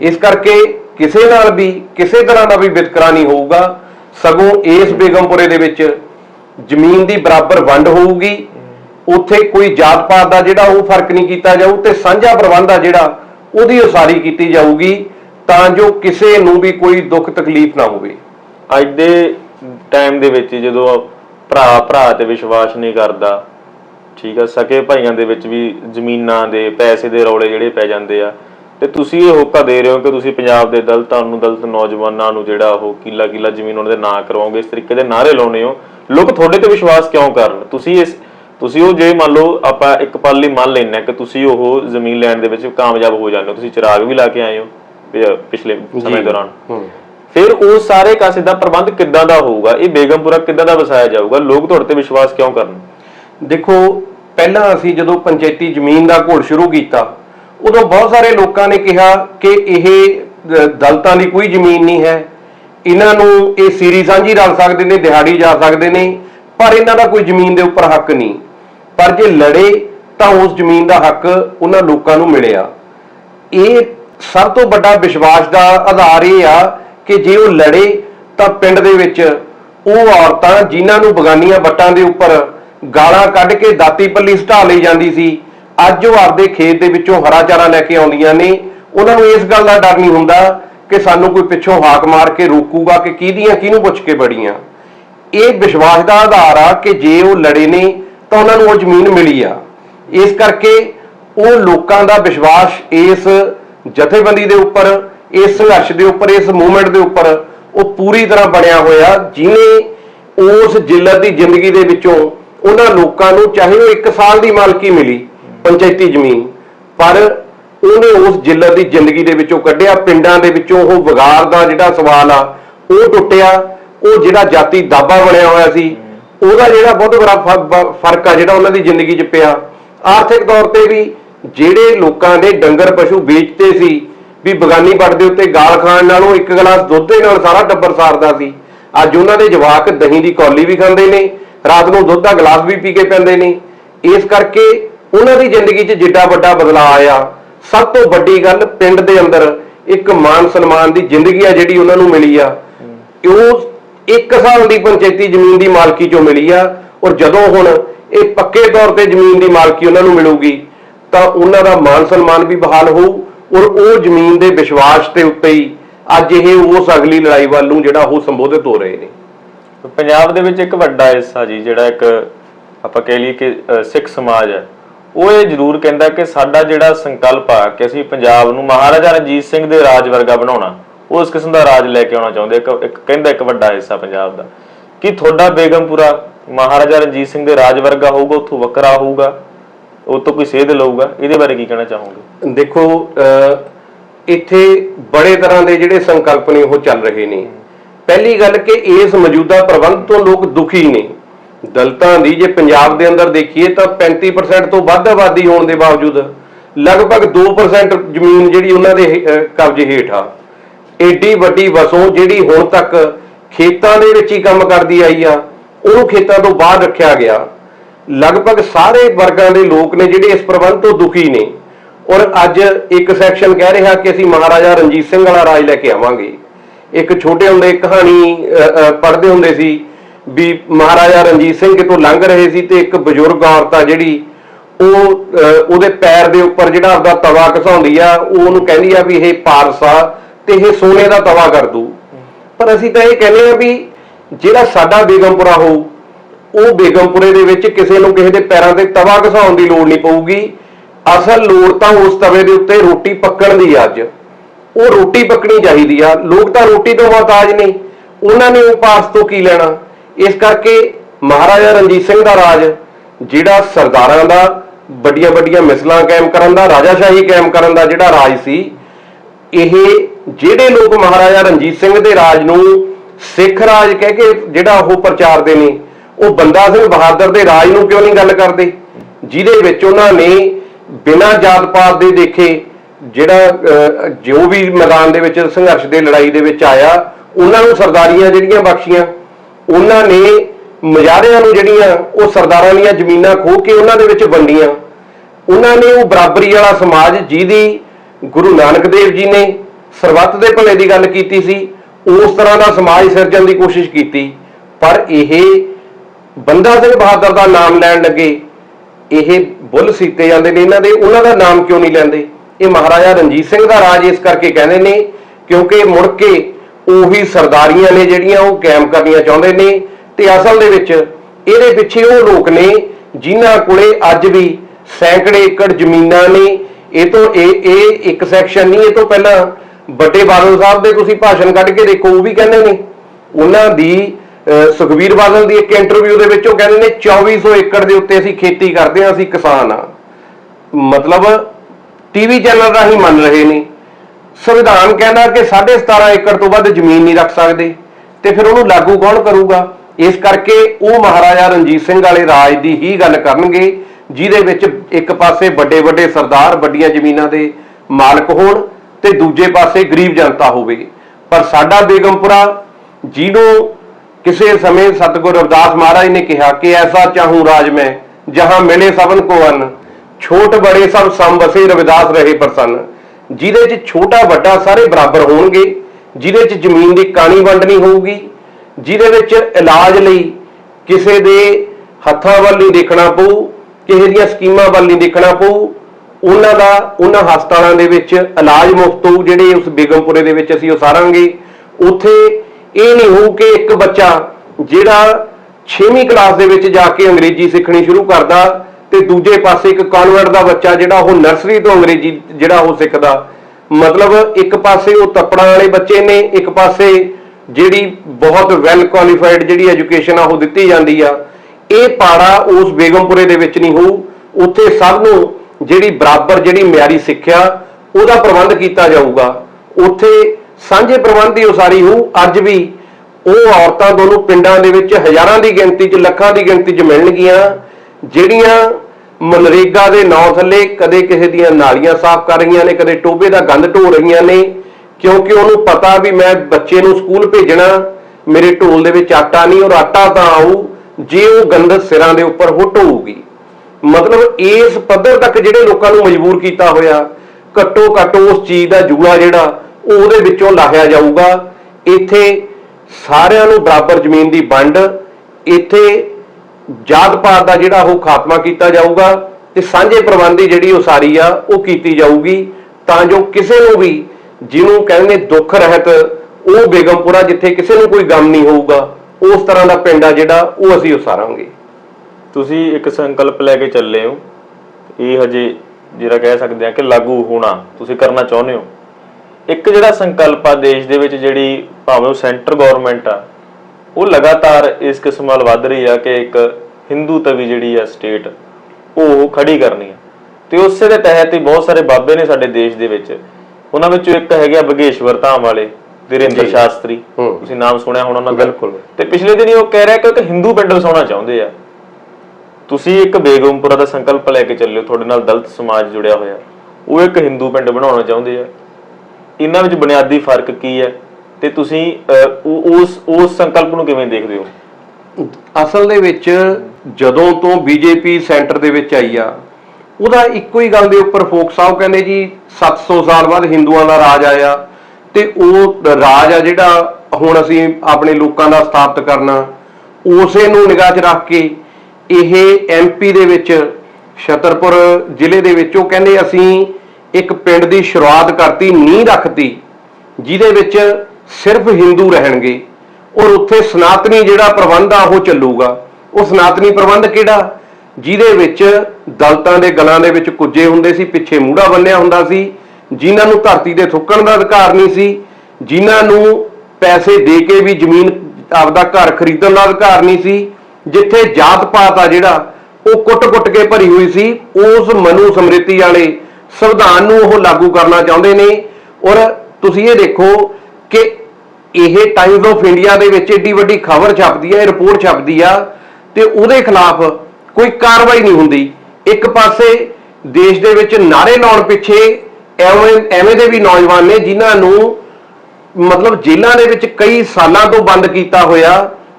ਇਸ ਕਰਕੇ ਕਿਸੇ ਨਾਲ ਵੀ ਕਿਸੇ ਤਰ੍ਹਾਂ ਦਾ ਵੀ ਵਿਤਕਰਾ ਨਹੀਂ ਹੋਊਗਾ। ਸਗੋਂ ਇਸ ਬੇਗਮਪੁਰੇ ਦੇ ਵਿੱਚ ਜ਼ਮੀਨ ਦੀ ਬਰਾਬਰ ਵੰਡ ਹੋਊਗੀ। ਉੱਥੇ ਕੋਈ ਜਾਤ ਪਾਤ ਦਾ ਜਿਹੜਾ ਉਹ ਫ਼ਰਕ ਨਹੀਂ ਕੀਤਾ ਜਾਊ ਤੇ ਸਾਂਝਾ ਪ੍ਰਬੰਧ ਆ ਜਿਹੜਾ, ਉਹਦੀ ਉਸਾਰੀ ਕੀਤੀ ਜਾਊਗੀ ਤਾਂ ਜੋ ਕਿਸੇ ਨੂੰ ਵੀ ਕੋਈ ਦੁੱਖ ਤਕਲੀਫ ਨਾ ਹੋਵੇ। ਅੱਜ ਦੇ ਟਾਈਮ ਦੇ ਵਿੱਚ ਜਦੋਂ ਭਰਾ ਭਰਾ ਤੇ ਵਿਸ਼ਵਾਸ ਨਹੀਂ ਕਰਦਾ, ਠੀਕ ਆ, ਸਕੇ ਭਾਈਆਂ ਦੇ ਵਿੱਚ ਵੀ ਜ਼ਮੀਨਾਂ ਦੇ ਪੈਸੇ ਦੇ ਰੌਲੇ ਜਿਹੜੇ ਪੈ ਜਾਂਦੇ ਆ ਤੇ ਤੁਸੀਂ ਇਹ ਹੋਕਾ ਦੇ ਰਹੇ ਹੋ ਕਿ ਤੁਸੀਂ ਪੰਜਾਬ ਦੇ ਦਲਿਤਾਂ ਨੂੰ ਦਲਿਤ ਨੌਜਵਾਨਾਂ ਨੂੰ ਜਿਹੜਾ ਉਹ ਕਿੱਲਾ ਕਿੱਲਾ ਜ਼ਮੀਨ ਉਹਨਾਂ ਦੇ ਨਾਂ ਕਰਵਾਓਗੇ ਇਸ ਤਰੀਕੇ ਦੇ ਨਾਰੇ ਲਾਉਣੇ ਹੋ। ਲੋਕ ਤੁਹਾਡੇ ਤੇ ਵਿਸ਼ਵਾਸ ਕਿਉਂ ਕਰਨ ਤੁਸੀਂ ਇਸ ਤੁਸੀਂ ਉਹ ਜੇ ਮੰਨ ਲਓ ਆਪਾਂ ਇੱਕ ਪਲ ਲਈ ਮੰਨ ਲੈਣਾ ਕਿ ਤੁਸੀਂ ਉਹ ਜ਼ਮੀਨ ਲੈਣ ਦੇ ਵਿੱਚ ਕਾਮਯਾਬ ਹੋ ਜਾਂਦੇ ਹੋ ਤੁਸੀਂ ਚਿਰਾਗ ਵੀ ਲਾ ਕੇ ਆਏ ਹੋ ਪਿਛਲੇ ਸਮੇਂ ਦੌਰਾਨ। ਫਿਰ ਉਹ ਸਾਰੇ ਕਾਸੇ ਦਾ ਪ੍ਰਬੰਧ ਕਿੱਦਾਂ ਦਾ ਹੋਊਗਾ? ਇਹ ਬੇਗਮਪੁਰਾ ਕਿੱਦਾਂ ਦਾ ਵਸਾਇਆ ਜਾਊਗਾ? ਲੋਕ ਤੁਹਾਡੇ ਤੇ ਵਿਸ਼ਵਾਸ ਕਿਉਂ ਕਰਨ? ਦੇਖੋ ਪਹਿਲਾਂ ਅਸੀਂ ਜਦੋਂ ਪੰਚਾਇਤੀ ਜ਼ਮੀਨ ਦਾ ਘੋਲ ਸ਼ੁਰੂ ਕੀਤਾ ਉਦੋਂ ਬਹੁਤ ਸਾਰੇ ਲੋਕਾਂ ਨੇ ਕਿਹਾ ਕਿ ਇਹ ਦਲਤਾਂ ਦੀ ਕੋਈ ਜ਼ਮੀਨ ਨਹੀਂ ਹੈ। ਇਹਨਾਂ ਨੂੰ ਇਹ ਸੀਰੀ ਸਾਂਝੀ ਰਲ ਸਕਦੇ ਨੇ, ਦਿਹਾੜੀ ਜਾ ਸਕਦੇ ਨੇ, ਪਰ ਇਹਨਾਂ ਦਾ ਕੋਈ ਜ਼ਮੀਨ ਦੇ ਉੱਪਰ ਹੱਕ ਨਹੀਂ। ਪਰ ਜੇ ਲੜੇ, ਤਾਂ ਉਸ ਜ਼ਮੀਨ ਦਾ ਹੱਕ ਉਹਨਾਂ ਲੋਕਾਂ ਨੂੰ ਮਿਲਿਆ। ਇਹ ਸਭ ਤੋਂ ਵੱਡਾ ਵਿਸ਼ਵਾਸ ਦਾ ਆਧਾਰ ਇਹ ਆ ਕਿ ਜੇ ਉਹ ਲੜੇ, ਤਾਂ ਪਿੰਡ ਦੇ ਵਿੱਚ ਉਹ ਔਰਤਾਂ ਜਿਨ੍ਹਾਂ ਨੂੰ ਬਗਾਨੀਆਂ ਵੱਟਾਂ ਦੇ ਉੱਪਰ ਗਾਲਾਂ ਕੱਢ ਕੇ ਦਾਤੀ ਪੱਲੀ ਸਟਾ ਲਈ ਜਾਂਦੀ ਸੀ ਅੱਜ ਉਹ ਆਪਦੇ ਖੇਤ ਦੇ ਵਿੱਚੋਂ ਹਰਾ ਚਾਰਾ ਲੈ ਕੇ ਆਉਂਦੀਆਂ ਨੇ। ਉਹਨਾਂ ਨੂੰ ਇਸ ਗੱਲ ਦਾ ਡਰ ਨਹੀਂ ਹੁੰਦਾ ਕਿ ਸਾਨੂੰ ਕੋਈ ਪਿੱਛੋਂ ਹਾਕ ਮਾਰ ਕੇ ਰੋਕੂਗਾ ਕਿ ਕਿਹਦੀਆਂ ਕਿਹਨੂੰ ਪੁੱਛ ਕੇ ਬੜੀਆਂ ਇਹ ਵਿਸ਼ਵਾਸ ਦਾ ਆਧਾਰ ਆ ਕਿ ਜੇ ਉਹ ਲੜੇ ਨੇ ਤਾਂ ਉਹਨਾਂ ਨੂੰ ਉਹ ਜ਼ਮੀਨ ਮਿਲੀ ਆ। ਇਸ ਕਰਕੇ ਉਹ ਲੋਕਾਂ ਦਾ ਵਿਸ਼ਵਾਸ ਇਸ ਜਥੇਬੰਦੀ ਦੇ ਉੱਪਰ, ਇਸ ਸੰਘਰਸ਼ ਦੇ ਉੱਪਰ, ਇਸ ਮੂਵਮੈਂਟ ਦੇ ਉੱਪਰ ਉਹ ਪੂਰੀ ਤਰ੍ਹਾਂ ਬਣਿਆ ਹੋਇਆ। ਜਿਨੇ ਉਸ ਜਿੱਲਤ ਦੀ ਜ਼ਿੰਦਗੀ ਦੇ ਵਿੱਚੋਂ ਉਹਨਾਂ ਲੋਕਾਂ ਨੂੰ ਚਾਹੇ ਉਹ 1 ਸਾਲ ਦੀ ਮਾਲਕੀ ਮਿਲੀ ਪੰਚਾਇਤੀ ਜ਼ਮੀਨ, ਪਰ ਉਹਨੇ ਉਸ ਜਿੱਲਤ ਦੀ ਜ਼ਿੰਦਗੀ ਦੇ ਵਿੱਚੋਂ ਕੱਢਿਆ, ਪਿੰਡਾਂ ਦੇ ਵਿੱਚੋਂ ਉਹ ਵਿਗਾੜ ਦਾ ਜਿਹੜਾ ਸਵਾਲ ਆ, ਉਹ ਟੁੱਟਿਆ, ਉਹ ਜਿਹੜਾ ਜਾਤੀ ਦਾਬਾ ਬਣਿਆ ਹੋਇਆ ਸੀ, ਉਹਦਾ ਜਿਹੜਾ ਬਹੁਤ ਬੜਾ ਫ਼ਰਕ ਆ ਜਿਹੜਾ ਉਹਨਾਂ ਦੀ ਜ਼ਿੰਦਗੀ 'ਚ ਪਿਆ। ਆਰਥਿਕ ਤੌਰ ਤੇ ਵੀ ਜਿਹੜੇ ਲੋਕਾਂ ਨੇ ਡੰਗਰ ਪਸ਼ੂ ਵੇਚਦੇ ਸੀ, ਵੀ ਬਗਾਨੀ ਪੱਟ ਦੇ ਉੱਤੇ ਗਾਲ ਖਾਣ ਨਾਲੋਂ ਇੱਕ ਗਲਾਸ ਦੁੱਧ ਦੇ ਨਾਲ ਸਾਰਾ ਟੱਬਰ ਸਾਰਦਾ ਸੀ, ਅੱਜ ਉਹਨਾਂ ਦੇ ਜਵਾਕ ਦਹੀਂ ਦੀ ਕੌਲੀ ਵੀ ਖਾਂਦੇ ਨੇ, ਰਾਤ ਨੂੰ ਦੁੱਧ ਦਾ ਗਲਾਸ ਵੀ ਪੀ ਕੇ ਪੈਂਦੇ ਨੇ। ਇਸ ਕਰਕੇ ਉਹਨਾਂ ਦੀ ਜ਼ਿੰਦਗੀ 'ਚ ਜਿੱਡਾ ਵੱਡਾ ਬਦਲਾਅ ਆਇਆ। ਸਭ ਤੋਂ ਵੱਡੀ ਗੱਲ ਪਿੰਡ ਦੇ ਅੰਦਰ ਇੱਕ ਮਾਨ ਸਨਮਾਨ ਦੀ ਜ਼ਿੰਦਗੀ ਆ ਜਿਹੜੀ ਉਹਨਾਂ ਨੂੰ ਮਿਲੀ ਆ। ਉਹ ਇੱਕ ਸਾਲ ਦੀ ਪੰਚਾਇਤੀ ਜ਼ਮੀਨ ਦੀ ਮਾਲਕੀ ਚੋਂ ਮਿਲੀ ਆ ਔਰ ਜਦੋਂ ਹੁਣ ਇਹ ਪੱਕੇ ਤੌਰ ਤੇ ਜ਼ਮੀਨ ਦੀ ਮਾਲਕੀ ਉਹਨਾਂ ਨੂੰ ਮਿਲੂਗੀ, ਤਾਂ ਉਹਨਾਂ ਦਾ ਮਾਨ ਸਨਮਾਨ ਵੀ ਬਹਾਲ ਹੋਊ ਔਰ ਉਹ ਜ਼ਮੀਨ ਦੇ ਵਿਸ਼ਵਾਸ ਦੇ ਉੱਤੇ ਹੀ ਅੱਜ ਇਹ ਉਸ ਅਗਲੀ ਲੜਾਈ ਵੱਲ ਨੂੰ ਜਿਹੜਾ ਉਹ ਸੰਬੋਧਿਤ ਹੋ ਰਹੇ ਨੇ। ਪੰਜਾਬ ਦੇ ਵਿੱਚ ਇੱਕ ਵੱਡਾ ਹਿੱਸਾ ਜੀ, ਜਿਹੜਾ ਇੱਕ ਆਪਾਂ ਕਹਿ ਲਈਏ ਕਿ ਸਿੱਖ ਸਮਾਜ ਹੈ। ਉਹ ਇਹ ਜ਼ਰੂਰ ਕਹਿੰਦਾ ਕਿ ਸਾਡਾ ਜਿਹੜਾ ਸੰਕਲਪ ਆ ਕਿ ਅਸੀਂ ਪੰਜਾਬ ਨੂੰ ਮਹਾਰਾਜਾ ਰਣਜੀਤ ਸਿੰਘ ਦੇ ਰਾਜ ਵਰਗਾ ਬਣਾਉਣਾ ਉਸ ਕਿਸਮ ਦਾ ਰਾਜ ਲੈ ਕੇ ਆਉਣਾ ਚਾਹੁੰਦੇ ਇੱਕ ਇੱਕ ਕਹਿੰਦਾ ਇੱਕ ਵੱਡਾ ਹਿੱਸਾ ਪੰਜਾਬ ਦਾ। ਕਿ ਤੁਹਾਡਾ ਬੇਗਮਪੁਰਾ ਮਹਾਰਾਜਾ ਰਣਜੀਤ ਸਿੰਘ ਦੇ ਰਾਜ ਵਰਗਾ ਹੋਊਗਾ, ਉੱਥੋਂ ਵੱਖਰਾ ਹੋਊਗਾ ਉਹ ਤੋਂ ਕੋਈ ਸੇਧ ਲਊਗਾ, ਇਹਦੇ ਬਾਰੇ ਕੀ ਕਹਿਣਾ ਚਾਹੋਗੇ? ਦੇਖੋ ਇੱਥੇ ਬੜੇ ਤਰ੍ਹਾਂ ਦੇ ਜਿਹੜੇ ਸੰਕਲਪ ਨੇ, ਉਹ ਚੱਲ ਰਹੇ ਨੇ। ਪਹਿਲੀ ਗੱਲ ਕਿ ਇਸ ਮੌਜੂਦਾ ਪ੍ਰਬੰਧ ਤੋਂ ਲੋਕ ਦੁਖੀ ਨੇ। ਦਲਤਾਂ ਦੀ ਜੇ ਪੰਜਾਬ ਦੇ ਅੰਦਰ ਦੇਖੀਏ ਤਾਂ 35% ਤੋਂ ਵੱਧ ਆਬਾਦੀ ਹੋਣ ਦੇ ਬਾਵਜੂਦ ਲਗਭਗ 2% ਜ਼ਮੀਨ ਜਿਹੜੀ ਉਹਨਾਂ ਦੇ ਕਬਜ਼ੇ ਹੇਠ ਆ। ਏਡੀ ਵੱਡੀ ਵਸੋਂ ਜਿਹੜੀ ਹੁਣ ਤੱਕ ਖੇਤਾਂ ਦੇ ਵਿੱਚ ਹੀ ਕੰਮ ਕਰਦੀ ਆਈ ਆ, ਉਹਨੂੰ ਖੇਤਾਂ ਤੋਂ ਬਾਹਰ ਰੱਖਿਆ ਗਿਆ। ਲਗਭਗ ਸਾਰੇ ਵਰਗਾਂ ਦੇ ਲੋਕ ਨੇ ਜਿਹੜੇ ਇਸ ਪ੍ਰਬੰਧ ਤੋਂ ਦੁਖੀ ਨੇ। ਔਰ ਅੱਜ ਇੱਕ ਸੈਕਸ਼ਨ ਕਹਿ ਰਿਹਾ ਕਿ ਅਸੀਂ ਮਹਾਰਾਜਾ ਰਣਜੀਤ ਸਿੰਘ ਵਾਲਾ ਰਾਜ ਲੈ ਕੇ ਆਵਾਂਗੇ। ਇੱਕ ਛੋਟੇ ਹੁੰਦੇ ਕਹਾਣੀ ਪੜ੍ਹਦੇ ਹੁੰਦੇ ਸੀ ਵੀ ਮਹਾਰਾਜਾ ਰਣਜੀਤ ਸਿੰਘ ਕਿਤੋਂ ਲੰਘ ਰਹੇ ਸੀ ਤੇ ਇੱਕ ਬਜ਼ੁਰਗ ਔਰਤ ਆ ਜਿਹੜੀ, ਉਹ ਉਹਦੇ ਪੈਰ ਦੇ ਉੱਪਰ ਜਿਹੜਾ ਆਪਦਾ ਤਵਾ ਘਸਾਉਂਦੀ ਆ, ਉਹ ਉਹਨੂੰ ਕਹਿੰਦੀ ਆ ਵੀ ਇਹ ਪਾਰਸਾ ਤੇ ਇਹ ਸੋਨੇ ਦਾ ਤਵਾ ਕਰ ਦੂ। ਪਰ ਅਸੀਂ ਤਾਂ ਇਹ ਕਹਿੰਦੇ ਆ ਵੀ ਜਿਹੜਾ ਸਾਡਾ ਬੇਗਮਪੁਰਾ ਹੋਊ, ਉਹ ਬੇਗਮਪੁਰੇ ਦੇ ਵਿੱਚ ਕਿਸੇ ਨੂੰ ਕਿਸੇ ਦੇ ਪੈਰਾਂ ਤੇ ਤਵਾ ਘਸਾਉਣ ਦੀ ਲੋੜ ਨਹੀਂ ਪਊਗੀ। ਅਸਲ ਲੋੜ ਤਾਂ ਉਸ ਤਵੇ ਦੇ ਉੱਤੇ ਰੋਟੀ ਪੱਕਣ ਦੀ ਆ ਅੱਜ। ਉਹ ਰੋਟੀ ਪੱਕਣੀ ਚਾਹੀਦੀ ਆ। ਲੋਕ ਤਾਂ ਰੋਟੀ ਤੋਂ ਮਹਤਾਜ ਨੇ। ਉਹਨਾਂ ਨੇ ਉਹ ਪਾਸ ਤੋਂ ਕੀ ਲੈਣਾ? ਇਸ ਕਰਕੇ ਮਹਾਰਾਜਾ ਰਣਜੀਤ ਸਿੰਘ ਦਾ ਰਾਜ, ਜਿਹੜਾ ਸਰਦਾਰਾਂ ਦਾ ਵੱਡੀਆਂ ਵੱਡੀਆਂ ਮਿਸਲਾਂ ਕਾਇਮ ਕਰਨ ਦਾ, ਰਾਜਾਸ਼ਾਹੀ ਕਾਇਮ ਕਰਨ ਦਾ ਜਿਹੜਾ ਰਾਜ ਸੀ, ਇਹ ਜਿਹੜੇ ਲੋਕ ਮਹਾਰਾਜਾ ਰਣਜੀਤ ਸਿੰਘ ਦੇ ਰਾਜ ਨੂੰ ਸਿੱਖ ਰਾਜ ਕਹਿ ਕੇ ਜਿਹੜਾ ਉਹ ਪ੍ਰਚਾਰਦੇ ਨੇ, ਉਹ ਬੰਦਾ ਸਿੰਘ ਬਹਾਦਰ ਦੇ ਰਾਜ ਨੂੰ ਕਿਉਂ ਨਹੀਂ ਗੱਲ ਕਰਦੇ? ਜਿਹਦੇ ਵਿੱਚ ਉਹਨਾਂ ਨੇ ਬਿਨਾਂ ਜਾਤ ਪਾਤ ਦੇ ਦੇਖੇ, ਜਿਹੜਾ ਜੋ ਵੀ ਮੈਦਾਨ ਦੇ ਵਿੱਚ ਸੰਘਰਸ਼ ਦੇ ਲੜਾਈ ਦੇ ਵਿੱਚ ਆਇਆ, ਉਹਨਾਂ ਨੂੰ ਸਰਦਾਰੀਆਂ ਜਿਹੜੀਆਂ ਬਖਸ਼ੀਆਂ ਉਹਨਾਂ ਨੇ ਮਜਾਰਿਆਂ ਨੂੰ ਜਿਹੜੀਆਂ ਉਹ ਸਰਦਾਰਾਂ ਦੀਆਂ ਜ਼ਮੀਨਾਂ ਖੋਹ ਕੇ ਉਹਨਾਂ ਦੇ ਵਿੱਚ ਵੰਡੀਆਂ। ਉਹਨਾਂ ਨੇ ਉਹ ਬਰਾਬਰੀ ਵਾਲਾ ਸਮਾਜ ਜਿਹਦੀ ਗੁਰੂ ਨਾਨਕ ਦੇਵ ਜੀ ਨੇ ਸਰਬੱਤ ਦੇ ਭਲੇ ਦੀ ਗੱਲ ਕੀਤੀ ਸੀ, ਉਸ ਤਰ੍ਹਾਂ ਦਾ ਸਮਾਜ ਸਿਰਜਣ ਦੀ ਕੋਸ਼ਿਸ਼ ਕੀਤੀ। ਪਰ ਇਹ ਬੰਦਾ ਸਿੰਘ ਬਹਾਦਰ ਦਾ ਨਾਮ ਲੈਣ ਲੱਗੇ, ਇਹ ਬੁੱਲ ਸੀਤੇ ਜਾਂਦੇ ਨੇ ਇਹਨਾਂ ਦੇ, ਉਹਨਾਂ ਦਾ ਨਾਮ ਕਿਉਂ ਨਹੀਂ ਲੈਂਦੇ? ਇਹ ਮਹਾਰਾਜਾ ਰਣਜੀਤ ਸਿੰਘ ਦਾ ਰਾਜ ਇਸ ਕਰਕੇ ਕਹਿੰਦੇ ਨੇ ਕਿਉਂਕਿ ਮੁੜ ਕੇ ਉਹੀ ਸਰਦਾਰੀਆਂ ਨੇ ਜਿਹੜੀਆਂ ਉਹ ਕਾਇਮ ਕਰਨੀਆਂ ਚਾਹੁੰਦੇ ਨੇ ਤੇ ਅਸਲ ਦੇ ਵਿੱਚ ਇਹਦੇ ਪਿੱਛੇ ਉਹ ਲੋਕ ਨੇ ਜਿਨ੍ਹਾਂ ਕੋਲੇ ਅੱਜ ਵੀ ਸੈਂਕੜੇ ਏਕੜ ਜ਼ਮੀਨਾਂ ਨੇ। ਇਹ ਤੋਂ ਇਹ ਇਹ ਇੱਕ ਸੈਕਸ਼ਨ ਨਹੀਂ ਇਹ ਤੋਂ ਪਹਿਲਾਂ ਵੱਡੇ ਬਾਦਲ ਸਾਹਿਬ ਦੇ ਤੁਸੀਂ ਭਾਸ਼ਣ ਕੱਢ ਕੇ ਦੇਖੋ ਉਹ ਵੀ ਕਹਿੰਦੇ ਨੇ। ਉਹਨਾਂ ਦੀ ਅਹ, ਸੁਖਬੀਰ ਬਾਦਲ ਦੀ ਇੱਕ ਇੰਟਰਵਿਊ ਦੇ ਵਿੱਚ ਉਹ ਕਹਿੰਦੇ ਨੇ 2400 ਏਕੜ ਦੇ ਉੱਤੇ ਅਸੀਂ ਖੇਤੀ ਕਰਦੇ ਹਾਂ ਅਸੀਂ ਕਿਸਾਨ ਆ ਮਤਲਬ ਟੀਵੀ ਚੈਨਲ ਰਾਹੀਂ ਮੰਨ ਰਹੇ ਨੇ। ਸੰਵਿਧਾਨ ਕਹਿੰਦਾ ਕਿ 17.5 ਏਕੜ ਤੋਂ ਵੱਧ ਜ਼ਮੀਨ ਨਹੀਂ ਰੱਖ ਸਕਦੇ। ਤੇ ਫਿਰ ਉਹਨੂੰ ਲਾਗੂ ਕੌਣ ਕਰੂਗਾ? ਇਸ ਕਰਕੇ ਉਹ ਮਹਾਰਾਜਾ ਰਣਜੀਤ ਸਿੰਘ ਵਾਲੇ ਰਾਜ ਦੀ ਹੀ ਗੱਲ ਕਰਨਗੇ, ਜਿਹਦੇ ਵਿੱਚ ਇੱਕ ਪਾਸੇ ਵੱਡੇ ਵੱਡੇ ਸਰਦਾਰ ਵੱਡੀਆਂ ਜ਼ਮੀਨਾਂ ਦੇ ਮਾਲਕ ਹੋਣ ਤੇ ਦੂਜੇ ਪਾਸੇ ਗਰੀਬ ਜਨਤਾ ਹੋਵੇ। ਪਰ ਸਾਡਾ ਬੇਗਮਪੁਰਾ, ਜਿਹਨੂੰ ਕਿਸੇ ਸਮੇਂ ਸਤਿਗੁਰ ਰਵਿਦਾਸ ਮਹਾਰਾਜ ਨੇ ਕਿਹਾ ਕਿ ਐਸਾ ਚਾਹੂੰ ਰਾਜ ਮੈਂ, ਜਹਾਂ ਮਿਲੇ ਸਭਨ ਕੋ ਅਨ, ਛੋਟ ਬੜੇ ਸਭ ਸੰਵਸੇ ਰਵਿਦਾਸ ਰਹੇ ਪ੍ਰਸੰਨ। ਜਿਹਦੇ 'ਚ ਛੋਟਾ ਵੱਡਾ ਸਾਰੇ ਬਰਾਬਰ ਹੋਣਗੇ, ਜਿਹਦੇ 'ਚ ਜ਼ਮੀਨ ਦੀ ਕਾਣੀ ਵੰਡਣੀ ਹੋਊਗੀ, ਜਿਹਦੇ ਵਿੱਚ ਇਲਾਜ ਲਈ ਕਿਸੇ ਦੇ ਹੱਥਾਂ ਵੱਲ ਨਹੀਂ ਦੇਖਣਾ ਪਊ, ਕਿਸੇ ਦੀਆਂ ਸਕੀਮਾਂ ਵੱਲ ਨਹੀਂ ਦੇਖਣਾ ਪਊ, ਉਹਨਾਂ ਦਾ, ਉਹਨਾਂ ਹਸਪਤਾਲਾਂ ਦੇ ਵਿੱਚ ਇਲਾਜ ਮੁਫਤ ਹੋਊ, ਜਿਹੜੇ ਉਸ ਬੇਗਮਪੁਰੇ ਦੇ ਵਿੱਚ ਅਸੀਂ ਉਸਾਰਾਂਗੇ। ਉੱਥੇ ਇਹ ਨਹੀਂ ਹੋਊ ਕਿ ਇੱਕ ਬੱਚਾ ਜਿਹੜਾ 6ਵੀਂ ਕਲਾਸ ਦੇ ਵਿੱਚ ਜਾ ਕੇ ਅੰਗਰੇਜ਼ੀ ਸਿੱਖਣੀ ਸ਼ੁਰੂ ਕਰਦਾ ਤੇ ਦੂਜੇ ਪਾਸੇ ਇੱਕ ਕਨਵਰਟ ਦਾ ਬੱਚਾ ਜਿਹੜਾ ਉਹ ਨਰਸਰੀ ਤੋਂ ਅੰਗਰੇਜ਼ੀ ਜਿਹੜਾ ਉਹ ਸਿੱਖਦਾ। ਮਤਲਬ ਇੱਕ ਪਾਸੇ ਉਹ ਤੱਪੜਾਂ ਵਾਲੇ ਬੱਚੇ ਨੇ, ਇੱਕ ਪਾਸੇ ਜਿਹੜੀ ਬਹੁਤ ਵੈਲ ਕੁਆਲੀਫਾਈਡ ਜਿਹੜੀ ਐਜੂਕੇਸ਼ਨ ਆ ਉਹ ਦਿੱਤੀ ਜਾਂਦੀ ਆ। ਇਹ ਪਾੜਾ ਉਸ ਬੇਗਮਪੁਰੇ ਦੇ ਵਿੱਚ ਨਹੀਂ ਹੋਊ। ਉੱਥੇ ਸਭ ਨੂੰ ਜਿਹੜੀ ਬਰਾਬਰ ਜਿਹੜੀ ਮਿਆਰੀ ਸਿੱਖਿਆ, ਉਹਦਾ ਪ੍ਰਬੰਧ ਕੀਤਾ ਜਾਊਗਾ। ਉੱਥੇ ਸਾਂਝੇ ਪ੍ਰਬੰਧ ਦੀ ਉਸਾਰੀ ਹੋਊ। ਅੱਜ ਵੀ ਉਹ ਔਰਤਾਂ ਦੋਨੋਂ ਪਿੰਡਾਂ ਦੇ ਵਿੱਚ ਹਜ਼ਾਰਾਂ ਦੀ ਗਿਣਤੀ 'ਚ, ਲੱਖਾਂ ਦੀ ਗਿਣਤੀ 'ਚ ਮਿਲਣਗੀਆਂ। ਜਿਹੜੀਆਂ ਮਨਰੇਗਾ ਦੇ ਨਾਂ ਥੱਲੇ ਕਦੇ ਕਿਸੇ ਦੀਆਂ ਨਾਲੀਆਂ ਸਾਫ਼ ਕਰ ਰਹੀਆਂ ਨੇ, ਕਦੇ ਟੋਬੇ ਦਾ ਗੰਦ ਢੋ ਰਹੀਆਂ ਨੇ। ਕਿਉਂਕਿ ਉਹਨੂੰ ਪਤਾ ਵੀ ਮੈਂ ਬੱਚੇ ਨੂੰ ਸਕੂਲ ਭੇਜਣਾ, ਮੇਰੇ ਢੋਲ ਦੇ ਵਿੱਚ ਆਟਾ ਨਹੀਂ, ਔਰ ਆਟਾ ਤਾਂ ਆਊ, ਜੇ ਉਹ ਗੰਦ ਸਿਰਾਂ ਦੇ ਉੱਪਰ ਹੁੱਟ ਹੋਊਗੀ। ਮਤਲਬ ਇਸ ਪੱਧਰ ਤੱਕ ਜਿਹੜੇ ਲੋਕਾਂ ਨੂੰ ਮਜਬੂਰ ਕੀਤਾ ਹੋਇਆ, ਘੱਟੋ ਘੱਟ ਉਸ ਚੀਜ਼ ਦਾ ਜੂਆ ਜਿਹੜਾ ਉਹਦੇ ਵਿੱਚੋਂ ਲਾਹਿਆ ਜਾਊਗਾ। ਇੱਥੇ ਸਾਰਿਆਂ ਨੂੰ ਬਰਾਬਰ ਜ਼ਮੀਨ ਦੀ ਵੰਡ, ਇੱਥੇ ਜਾਤ ਪਾਤ ਦਾ ਜਿਹੜਾ ਉਹ ਖਾਤਮਾ ਕੀਤਾ ਜਾਊਗਾ ਤੇ ਸਾਂਝੇ ਪ੍ਰਬੰਧ ਦੀ ਜਿਹੜੀ ਉਸਾਰੀ ਆ, ਉਹ ਕੀਤੀ ਜਾਊਗੀ। ਤਾਂ ਜੋ ਕਿਸੇ ਨੂੰ ਵੀ ਜਿਹਨੂੰ ਕਹਿੰਦੇ ਦੁੱਖ ਰਹਿਤ, ਉਹ ਬੇਗਮਪੁਰਾ ਜਿੱਥੇ ਕਿਸੇ ਨੂੰ ਕੋਈ ਗਮ ਨਹੀਂ ਹੋਊਗਾ, ਉਸ ਤਰ੍ਹਾਂ ਦਾ ਪਿੰਡ ਆ ਜਿਹੜਾ, ਉਹ ਅਸੀਂ ਉਸਾਰਾਂਗੇ। ਤੁਸੀਂ ਇੱਕ ਸੰਕਲਪ ਲੈ ਕੇ ਚੱਲੇ ਹੋ। ਇਹ ਹਜੇ ਜਿਹੜਾ ਕਹਿ ਸਕਦੇ ਆ ਕਿ ਲਾਗੂ ਹੋਣਾ, ਤੁਸੀਂ ਕਰਨਾ ਚਾਹੁੰਦੇ ਹੋ। ਇੱਕ ਜਿਹੜਾ ਸੰਕਲਪ ਆ ਦੇਸ਼ ਦੇ ਵਿੱਚ ਜਿਹੜੀ ਭਾਵੇਂ ਉਹ ਸੈਂਟਰ ਗਵਰਨਮੈਂਟ ਆ ਉਹ ਲਗਾਤਾਰ ਇਸ ਕਿਸਮ ਵੱਲ ਵੱਧ ਰਹੀ ਆ ਕਿ ਇੱਕ ਹਿੰਦੂ ਤਵੀ ਜਿਹੜੀ ਆ ਸਟੇਟ ਉਹ ਖੜੀ ਕਰਨੀ ਆ। ਤੇ ਉਸੇ ਦੇ ਤਹਿਤ ਹੀ ਬਹੁਤ ਸਾਰੇ ਬਾਬੇ ਨੇ ਸਾਡੇ ਦੇਸ਼ ਦੇ ਵਿੱਚ। ਉਹਨਾਂ ਵਿੱਚੋਂ ਇੱਕ ਹੈਗੇ ਬਗੇਸ਼ਵਰ ਧਾਮ ਵਾਲੇ ਵੀਰੇਂਦਰ ਜੀ। ਸ਼ਾਸਤਰੀ। ਤੁਸੀਂ ਨਾਮ ਸੁਣਿਆ ਹੋਣਾ ਉਹਨਾਂ ਦਾ? ਬਿਲਕੁਲ। ਤੇ ਪਿਛਲੇ ਦਿਨੀ ਉਹ ਕਹਿ ਰਿਹਾ ਕਿ ਇੱਕ ਹਿੰਦੂ ਪਿੰਡ ਵਸਾਉਣਾ ਚਾਹੁੰਦੇ ਆ। ਤੁਸੀਂ ਇੱਕ ਬੇਗਮਪੁਰਾ ਦਾ ਸੰਕਲਪ ਲੈ ਕੇ ਚੱਲਿਓ ਤੁਹਾਡੇ ਨਾਲ ਦਲਿਤ ਸਮਾਜ ਜੁੜਿਆ ਹੋਇਆ। ਉਹ ਇੱਕ ਹਿੰਦੂ ਪਿੰਡ ਬਣਾਉਣਾ ਚਾਹੁੰਦੇ ਆ। ਇਹਨਾਂ ਵਿੱਚ ਬੁਨਿਆਦੀ ਫ਼ਰਕ ਕੀ ਹੈ? ਤੇ ਤੁਸੀਂ ਉਸ ਉਸ ਸੰਕਲਪ ਨੂੰ ਕਿਵੇਂ ਦੇਖਦੇ ਹੋ? ਅਸਲ ਦੇ ਵਿੱਚ ਜਦੋਂ ਤੋਂ ਬੀਜੇਪੀ ਸੈਂਟਰ ਦੇ ਵਿੱਚ ਆਈ ਆ, ਉਹਦਾ ਇੱਕੋ ਹੀ ਗੱਲ ਦੇ ਉੱਪਰ ਫੋਕ ਸਾਹਿਬ ਕਹਿੰਦੇ ਜੀ 700 ਸਾਲ ਬਾਅਦ ਹਿੰਦੂਆਂ ਦਾ ਰਾਜ ਆਇਆ ਤੇ ਉਹ ਰਾਜ ਆ ਜਿਹੜਾ ਹੁਣ ਅਸੀਂ ਆਪਣੇ ਲੋਕਾਂ ਦਾ ਸਥਾਪਿਤ ਕਰਨਾ, ਉਸੇ ਨੂੰ ਨਿਗਾਹ 'ਚ ਰੱਖ ਕੇ ਇਹ ਐਮਪੀ ਦੇ ਵਿੱਚ ਛਤਰਪੁਰ ਜ਼ਿਲ੍ਹੇ ਦੇ ਵਿੱਚ ਉਹ ਕਹਿੰਦੇ ਅਸੀਂ ਇੱਕ ਪਿੰਡ ਦੀ ਸ਼ੁਰੂਆਤ ਕਰਤੀ, ਨੀਂਹ ਰੱਖਤੀ, ਜਿਹਦੇ ਵਿੱਚ ਸਿਰਫ ਹਿੰਦੂ ਰਹਿਣਗੇ। ਔਰ ਉੱਥੇ ਸਨਾਤਨੀ ਜਿਹੜਾ ਪ੍ਰਬੰਧ ਆ, ਉਹ ਚੱਲੂਗਾ। ਉਹ ਸਨਾਤਨੀ ਪ੍ਰਬੰਧ ਕਿਹੜਾ? ਜਿਹਦੇ ਵਿੱਚ ਦਲਤਾਂ ਦੇ ਗਲਾਂ ਦੇ ਵਿੱਚ ਕੁੱਜੇ ਹੁੰਦੇ ਸੀ, ਪਿੱਛੇ ਮੂੜਾ ਬੰਨਿਆ ਹੁੰਦਾ ਸੀ। ਜਿਨ੍ਹਾਂ ਨੂੰ ਧਰਤੀ ਤੇ ਥੁੱਕਣ ਦਾ ਅਧਿਕਾਰ ਨਹੀਂ ਸੀ, ਜਿਨ੍ਹਾਂ ਨੂੰ ਪੈਸੇ ਦੇ ਕੇ ਵੀ ਜ਼ਮੀਨ, ਆਪਦਾ ਘਰ ਖਰੀਦਣ ਦਾ ਅਧਿਕਾਰ ਨਹੀਂ ਸੀ, ਜਿੱਥੇ ਜਾਤ ਪਾਤ ਆ ਜਿਹੜਾ, ਉਹ ਕੁੱਟ-ਕੁੱਟ ਕੇ ਭਰੀ ਹੋਈ ਸੀ, ਉਸ ਮਨੂ ਸਮ੍ਰਿਤੀ ਵਾਲੇ ਸੰਵਿਧਾਨ ਨੂੰ ਉਹ ਲਾਗੂ ਕਰਨਾ ਚਾਹੁੰਦੇ ਨੇ। ਔਰ ਤੁਸੀਂ ਇਹ ਦੇਖੋ ਕਿ ਇਹ ਟਾਈਮਜ਼ ਆਫ ਇੰਡੀਆ ਦੇ ਵਿੱਚ ਏਡੀ ਵੱਡੀ ਖਬਰ ਛਪਦੀ ਹੈ ਰਿਪੋਰਟ ਛਪਦੀ ਆ, ਤੇ ਉਹਦੇ ਖਿਲਾਫ ਕੋਈ ਕਾਰਵਾਈ ਨਹੀਂ ਹੁੰਦੀ। ਇੱਕ ਪਾਸੇ ਦੇਸ਼ ਦੇ ਵਿੱਚ ਨਾਰੇ ਲਾਉਣ ਪਿੱਛੇ ਐਵੇਂ ਐਵੇਂ ਦੇ ਵੀ ਨੌਜਵਾਨ ਨੇ ਜਿਨ੍ਹਾਂ ਨੂੰ ਮਤਲਬ ਜੇਲ੍ਹਾਂ ਦੇ ਵਿੱਚ ਕਈ ਸਾਲਾਂ ਤੋਂ ਬੰਦ ਕੀਤਾ ਹੋਇਆ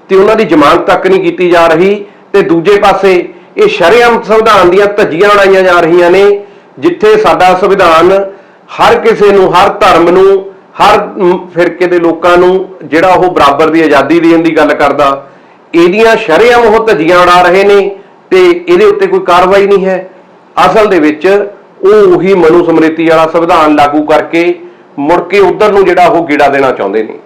ਤੇ ਉਹਨਾਂ ਦੀ ਜ਼ਮਾਨਤ ਤੱਕ ਨਹੀਂ ਕੀਤੀ ਜਾ ਰਹੀ। ਤੇ ਦੂਜੇ ਪਾਸੇ ਇਹ ਸ਼ਰੇਆਮ ਸੰਵਿਧਾਨ ਦੀਆਂ ਧੱਜੀਆਂ ਉਡਾਈਆਂ ਜਾ ਰਹੀਆਂ ਨੇ, ਜਿੱਥੇ ਸਾਡਾ ਸੰਵਿਧਾਨ ਹਰ ਕਿਸੇ ਨੂੰ, ਹਰ ਧਰਮ ਨੂੰ ਹਰ ਫਿਰਕੇ ਦੇ ਲੋਕਾਂ ਨੂੰ ਜਿਹੜਾ ਉਹ ਬਰਾਬਰ ਦੀ ਆਜ਼ਾਦੀ ਦੇਣ ਦੀ ਗੱਲ ਕਰਦਾ। ਇਹਦੀਆਂ ਸ਼ਰੇਆਮ ਉਹ ਧੱਜੀਆਂ ਉਡਾ ਰਹੇ ਨੇ ਤੇ ਇਹਦੇ ਉੱਤੇ ਕੋਈ ਕਾਰਵਾਈ ਨਹੀਂ ਹੈ। ਅਸਲ ਦੇ ਵਿੱਚ ਉਹ ਉਹੀ ਮਨੂ ਸਮ੍ਰਿਤੀ ਵਾਲਾ ਸੰਵਿਧਾਨ ਲਾਗੂ ਕਰਕੇ ਮੁੜ ਕੇ ਉਧਰ ਨੂੰ ਜਿਹੜਾ ਉਹ ਗੇੜਾ ਦੇਣਾ ਚਾਹੁੰਦੇ ਨੇ।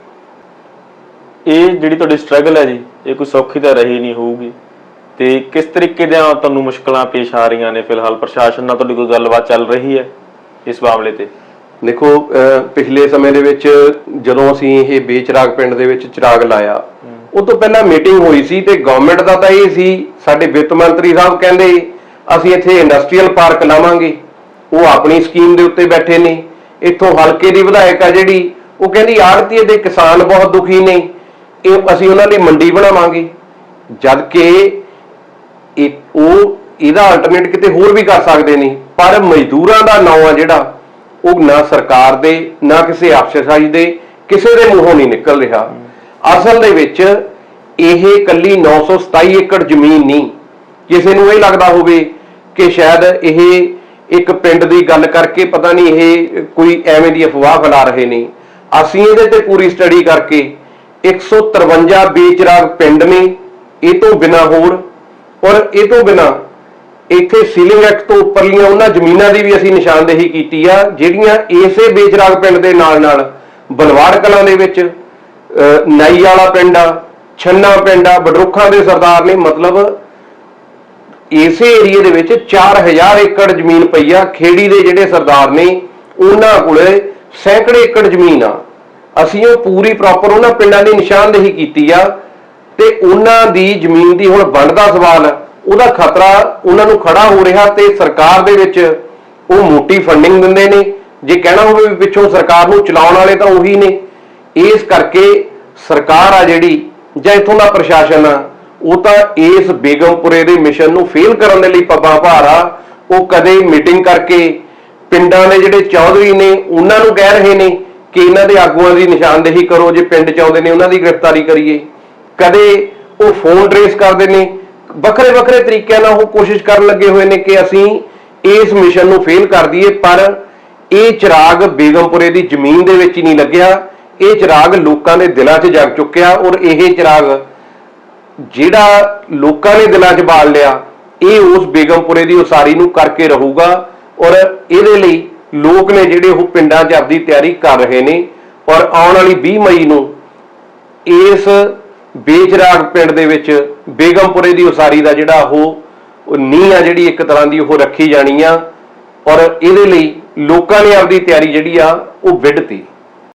ਇਹ ਜਿਹੜੀ ਤੁਹਾਡੀ ਸਟਰਗਲ ਹੈ ਜੀ, ਇਹ ਕੋਈ ਸੌਖੀ ਤਾਂ ਰਹੀ ਨਹੀਂ ਹੋਊਗੀ। ਤੇ ਕਿਸ ਤਰੀਕੇ ਦੀਆਂ ਤੁਹਾਨੂੰ ਮੁਸ਼ਕਲਾਂ ਪੇਸ਼ ਆ ਰਹੀਆਂ ਨੇ? ਫਿਲਹਾਲ ਪ੍ਰਸ਼ਾਸਨ ਨਾਲ ਤੁਹਾਡੀ ਕੋਈ ਗੱਲਬਾਤ ਚੱਲ ਰਹੀ ਹੈ ਇਸ ਮਾਮਲੇ ਤੇ? ਦੇਖੋ ਪਿਛਲੇ ਸਮੇਂ ਦੇ ਵਿੱਚ ਜਦੋਂ ਅਸੀਂ ਇਹ ਬੇਚਰਾਗ ਪਿੰਡ ਦੇ ਵਿੱਚ ਚਿਰਾਗ ਲਾਇਆ ਉਹ ਤੋਂ ਪਹਿਲਾਂ ਮੀਟਿੰਗ ਹੋਈ ਸੀ ਤੇ ਗਵਰਨਮੈਂਟ ਦਾ ਤਾਂ ਇਹ ਸੀ ਸਾਡੇ ਵਿੱਤ ਮੰਤਰੀ ਸਾਹਿਬ ਕਹਿੰਦੇ ਅਸੀਂ ਇੱਥੇ ਇੰਡਸਟਰੀਅਲ ਪਾਰਕ ਲਾਵਾਂਗੇ। ਉਹ ਆਪਣੀ ਸਕੀਮ ਦੇ ਉੱਤੇ ਬੈਠੇ ਨੇ। ਇੱਥੋਂ ਹਲਕੇ ਦੀ ਵਿਧਾਇਕ ਆ ਜਿਹੜੀ ਉਹ ਕਹਿੰਦੀ ਆੜਤੀਏ ਦੇ ਕਿਸਾਨ ਬਹੁਤ ਦੁਖੀ ਨੇ। ਇਹ ਅਸੀਂ ਉਹਨਾਂ ਲਈ ਮੰਡੀ ਬਣਾਵਾਂਗੇ। ਜਦ ਕਿ ਇਹ ਉਹ ਇਹਦਾ ਆਲਟਰਨੇਟ ਕਿਤੇ ਹੋਰ ਵੀ ਕਰ ਸਕਦੇ ਨੇ। ਪਰ ਮਜ਼ਦੂਰਾਂ ਦਾ ਨਾਂ ਆ ਜਿਹੜਾ ਉਹ ਨਾ ਸਰਕਾਰ ਦੇ, ਨਾ ਕਿਸੇ ਅਫਸਰਸ਼ਾਹੀ ਦੇ, ਕਿਸੇ ਦੇ ਮੂੰਹੋਂ ਨਹੀਂ ਨਿਕਲ ਰਿਹਾ। ਅਸਲ ਦੇ ਵਿੱਚ ਇਹ ਕੱਲੀ 927 ਏਕੜ ਜ਼ਮੀਨ ਨਹੀਂ। ਕਿਸੇ ਨੂੰ ਇਹ ਲੱਗਦਾ ਹੋਵੇ ਕਿ ਸ਼ਾਇਦ ਇਹ ਇੱਕ ਪਿੰਡ ਦੀ ਗੱਲ ਕਰਕੇ ਪਤਾ ਨਹੀਂ ਇਹ ਕੋਈ ਐਵੇਂ ਦੀ ਅਫਵਾਹ ਫੈਲਾ ਰਹੇ ਨੇ। ਅਸੀਂ ਇਹਦੇ ਤੇ ਪੂਰੀ ਸਟੱਡੀ ਕਰਕੇ 153 ਬੇਚਰਾਗ ਪਿੰਡ ਨੇ, ਇਹ ਤੋਂ ਬਿਨਾ ਹੋਰ, ਔਰ ਇਹ ਤੋਂ ਬਿਨਾ ਇੱਥੇ ਸੀਲਿੰਗ ਐਕਟ ਤੋਂ ਉੱਪਰਲੀਆਂ ਉਹਨਾਂ ਜ਼ਮੀਨਾਂ ਦੀ ਵੀ ਅਸੀਂ ਨਿਸ਼ਾਨਦੇਹੀ ਕੀਤੀ ਆ, ਜਿਹੜੀਆਂ ਇਸੇ ਬੇਚਰਾਗ ਪਿੰਡ ਦੇ ਨਾਲ ਨਾਲ ਬਲਵਾੜ ਕਲਾਂ ਦੇ ਵਿੱਚ ਨਾਈ ਵਾਲਾ ਪਿੰਡ ਆ, ਛੰਨਾ ਪਿੰਡ ਆ, ਬਡਰੁੱਖਾਂ ਦੇ ਸਰਦਾਰ ਨੇ ਮਤਲਬ ਇਸੇ ਏਰੀਏ ਦੇ ਵਿੱਚ 4000 ਏਕੜ ਜ਼ਮੀਨ ਪਈ ਆ, ਖੇੜੀ ਦੇ ਜਿਹੜੇ ਸਰਦਾਰ ਨੇ, ਉਹਨਾਂ ਕੋਲੇ ਸੈਂਕੜੇ ਏਕੜ ਜ਼ਮੀਨ ਆ। ਅਸੀਂ ਉਹ ਪੂਰੀ ਪ੍ਰੋਪਰ ਉਹਨਾਂ ਪਿੰਡਾਂ ਦੀ ਨਿਸ਼ਾਨਦੇਹੀ ਕੀਤੀ ਆ ਤੇ ਉਹਨਾਂ ਦੀ ਜ਼ਮੀਨ ਦੀ ਹੁਣ ਵੰਡ ਦਾ ਸਵਾਲ ਉਹਦਾ ਖਤਰਾ ਉਹਨਾਂ ਨੂੰ ਖੜਾ ਹੋ ਰਿਹਾ ਤੇ ਸਰਕਾਰ ਦੇ ਵਿੱਚ ਉਹ ਮੋਟੀ ਫੰਡਿੰਗ ਦਿੰਦੇ ਨੇ। ਜੇ ਕਹਿਣਾ ਹੋਵੇ ਵੀ ਪਿੱਛੋਂ ਸਰਕਾਰ ਨੂੰ ਚਲਾਉਣ ਵਾਲੇ ਤਾਂ ਉਹੀ ਨੇ। ਇਸ ਕਰਕੇ ਸਰਕਾਰ ਆ ਜਿਹੜੀ ਜਾਂ ਇੱਥੋਂ ਦਾ ਪ੍ਰਸ਼ਾਸਨ ਆ, ਉਹ ਤਾਂ ਇਸ ਬੇਗਮਪੁਰੇ ਦੇ ਮਿਸ਼ਨ ਨੂੰ ਫੇਲ ਕਰਨ ਦੇ ਲਈ ਪੱਬਾਂ ਭਾਰ ਆ। ਉਹ ਕਦੇ ਮੀਟਿੰਗ ਕਰਕੇ ਪਿੰਡਾਂ ਦੇ ਜਿਹੜੇ ਚੌਧਰੀ ਨੇ, ਉਹਨਾਂ ਨੂੰ ਕਹਿ ਰਹੇ ਨੇ ਕਿ ਇਹਨਾਂ ਦੇ ਆਗੂਆਂ ਦੀ ਨਿਸ਼ਾਨਦੇਹੀ ਕਰੋ, ਜੇ ਪਿੰਡ ਚ ਨੇ, ਉਹਨਾਂ ਦੀ ਗ੍ਰਿਫਤਾਰੀ ਕਰੀਏ। ਕਦੇ ਉਹ ਫੋਨ ਟ੍ਰੇਸ ਕਰਦੇ ਨੇ। ਵੱਖਰੇ ਵੱਖਰੇ ਤਰੀਕਿਆਂ ਨਾਲ ਉਹ ਕੋਸ਼ਿਸ਼ ਕਰਨ ਲੱਗੇ ਹੋਏ ਨੇ ਕਿ ਅਸੀਂ ਇਸ ਮਿਸ਼ਨ ਨੂੰ ਫੇਲ ਕਰ ਦਈਏ, ਪਰ ਇਹ ਚਿਰਾਗ ਬੇਗਮਪੁਰੇ ਦੀ ਜ਼ਮੀਨ ਦੇ ਵਿੱਚ ਹੀ ਨਹੀਂ ਲੱਗਿਆ। ਇਹ ਚਿਰਾਗ ਲੋਕਾਂ ਦੇ ਦਿਲਾਂ 'ਚ ਜਗ ਚੁੱਕਿਆ ਔਰ ਇਹ ਚਿਰਾਗ ਜਿਹੜਾ ਲੋਕਾਂ ਨੇ ਦਿਲਾਂ 'ਚ ਬਾਲ ਲਿਆ, ਇਹ ਉਸ ਬੇਗਮਪੁਰੇ ਦੀ ਉਸਾਰੀ ਨੂੰ ਕਰਕੇ ਰਹੂਗਾ ਔਰ ਇਹਦੇ ਲਈ ਲੋਕ ਨੇ ਜਿਹੜੇ ਉਹ ਪਿੰਡਾਂ 'ਚ ਆਪਦੀ ਤਿਆਰੀ ਕਰ ਰਹੇ ਨੇ ਔਰ ਆਉਣ ਵਾਲੀ 20 ਮਈ ਨੂੰ ਇਸ ਬੇਚਰਾਗ ਪਿੰਡ ਦੇ ਵਿੱਚ ਬੇਗਮਪੁਰੇ ਦੀ ਉਸਾਰੀ ਦਾ ਜਿਹੜਾ ਉਹ ਉਹ ਨੀਂਹ ਆ ਜਿਹੜੀ ਇੱਕ ਤਰ੍ਹਾਂ ਦੀ ਉਹ ਰੱਖੀ ਜਾਣੀ ਆ। ਔਰ ਇਹਦੇ ਲਈ ਲੋਕਾਂ ਨੇ ਆਪਦੀ ਤਿਆਰੀ ਜਿਹੜੀ ਆ, ਉਹ ਵਿੱਢਤੀ।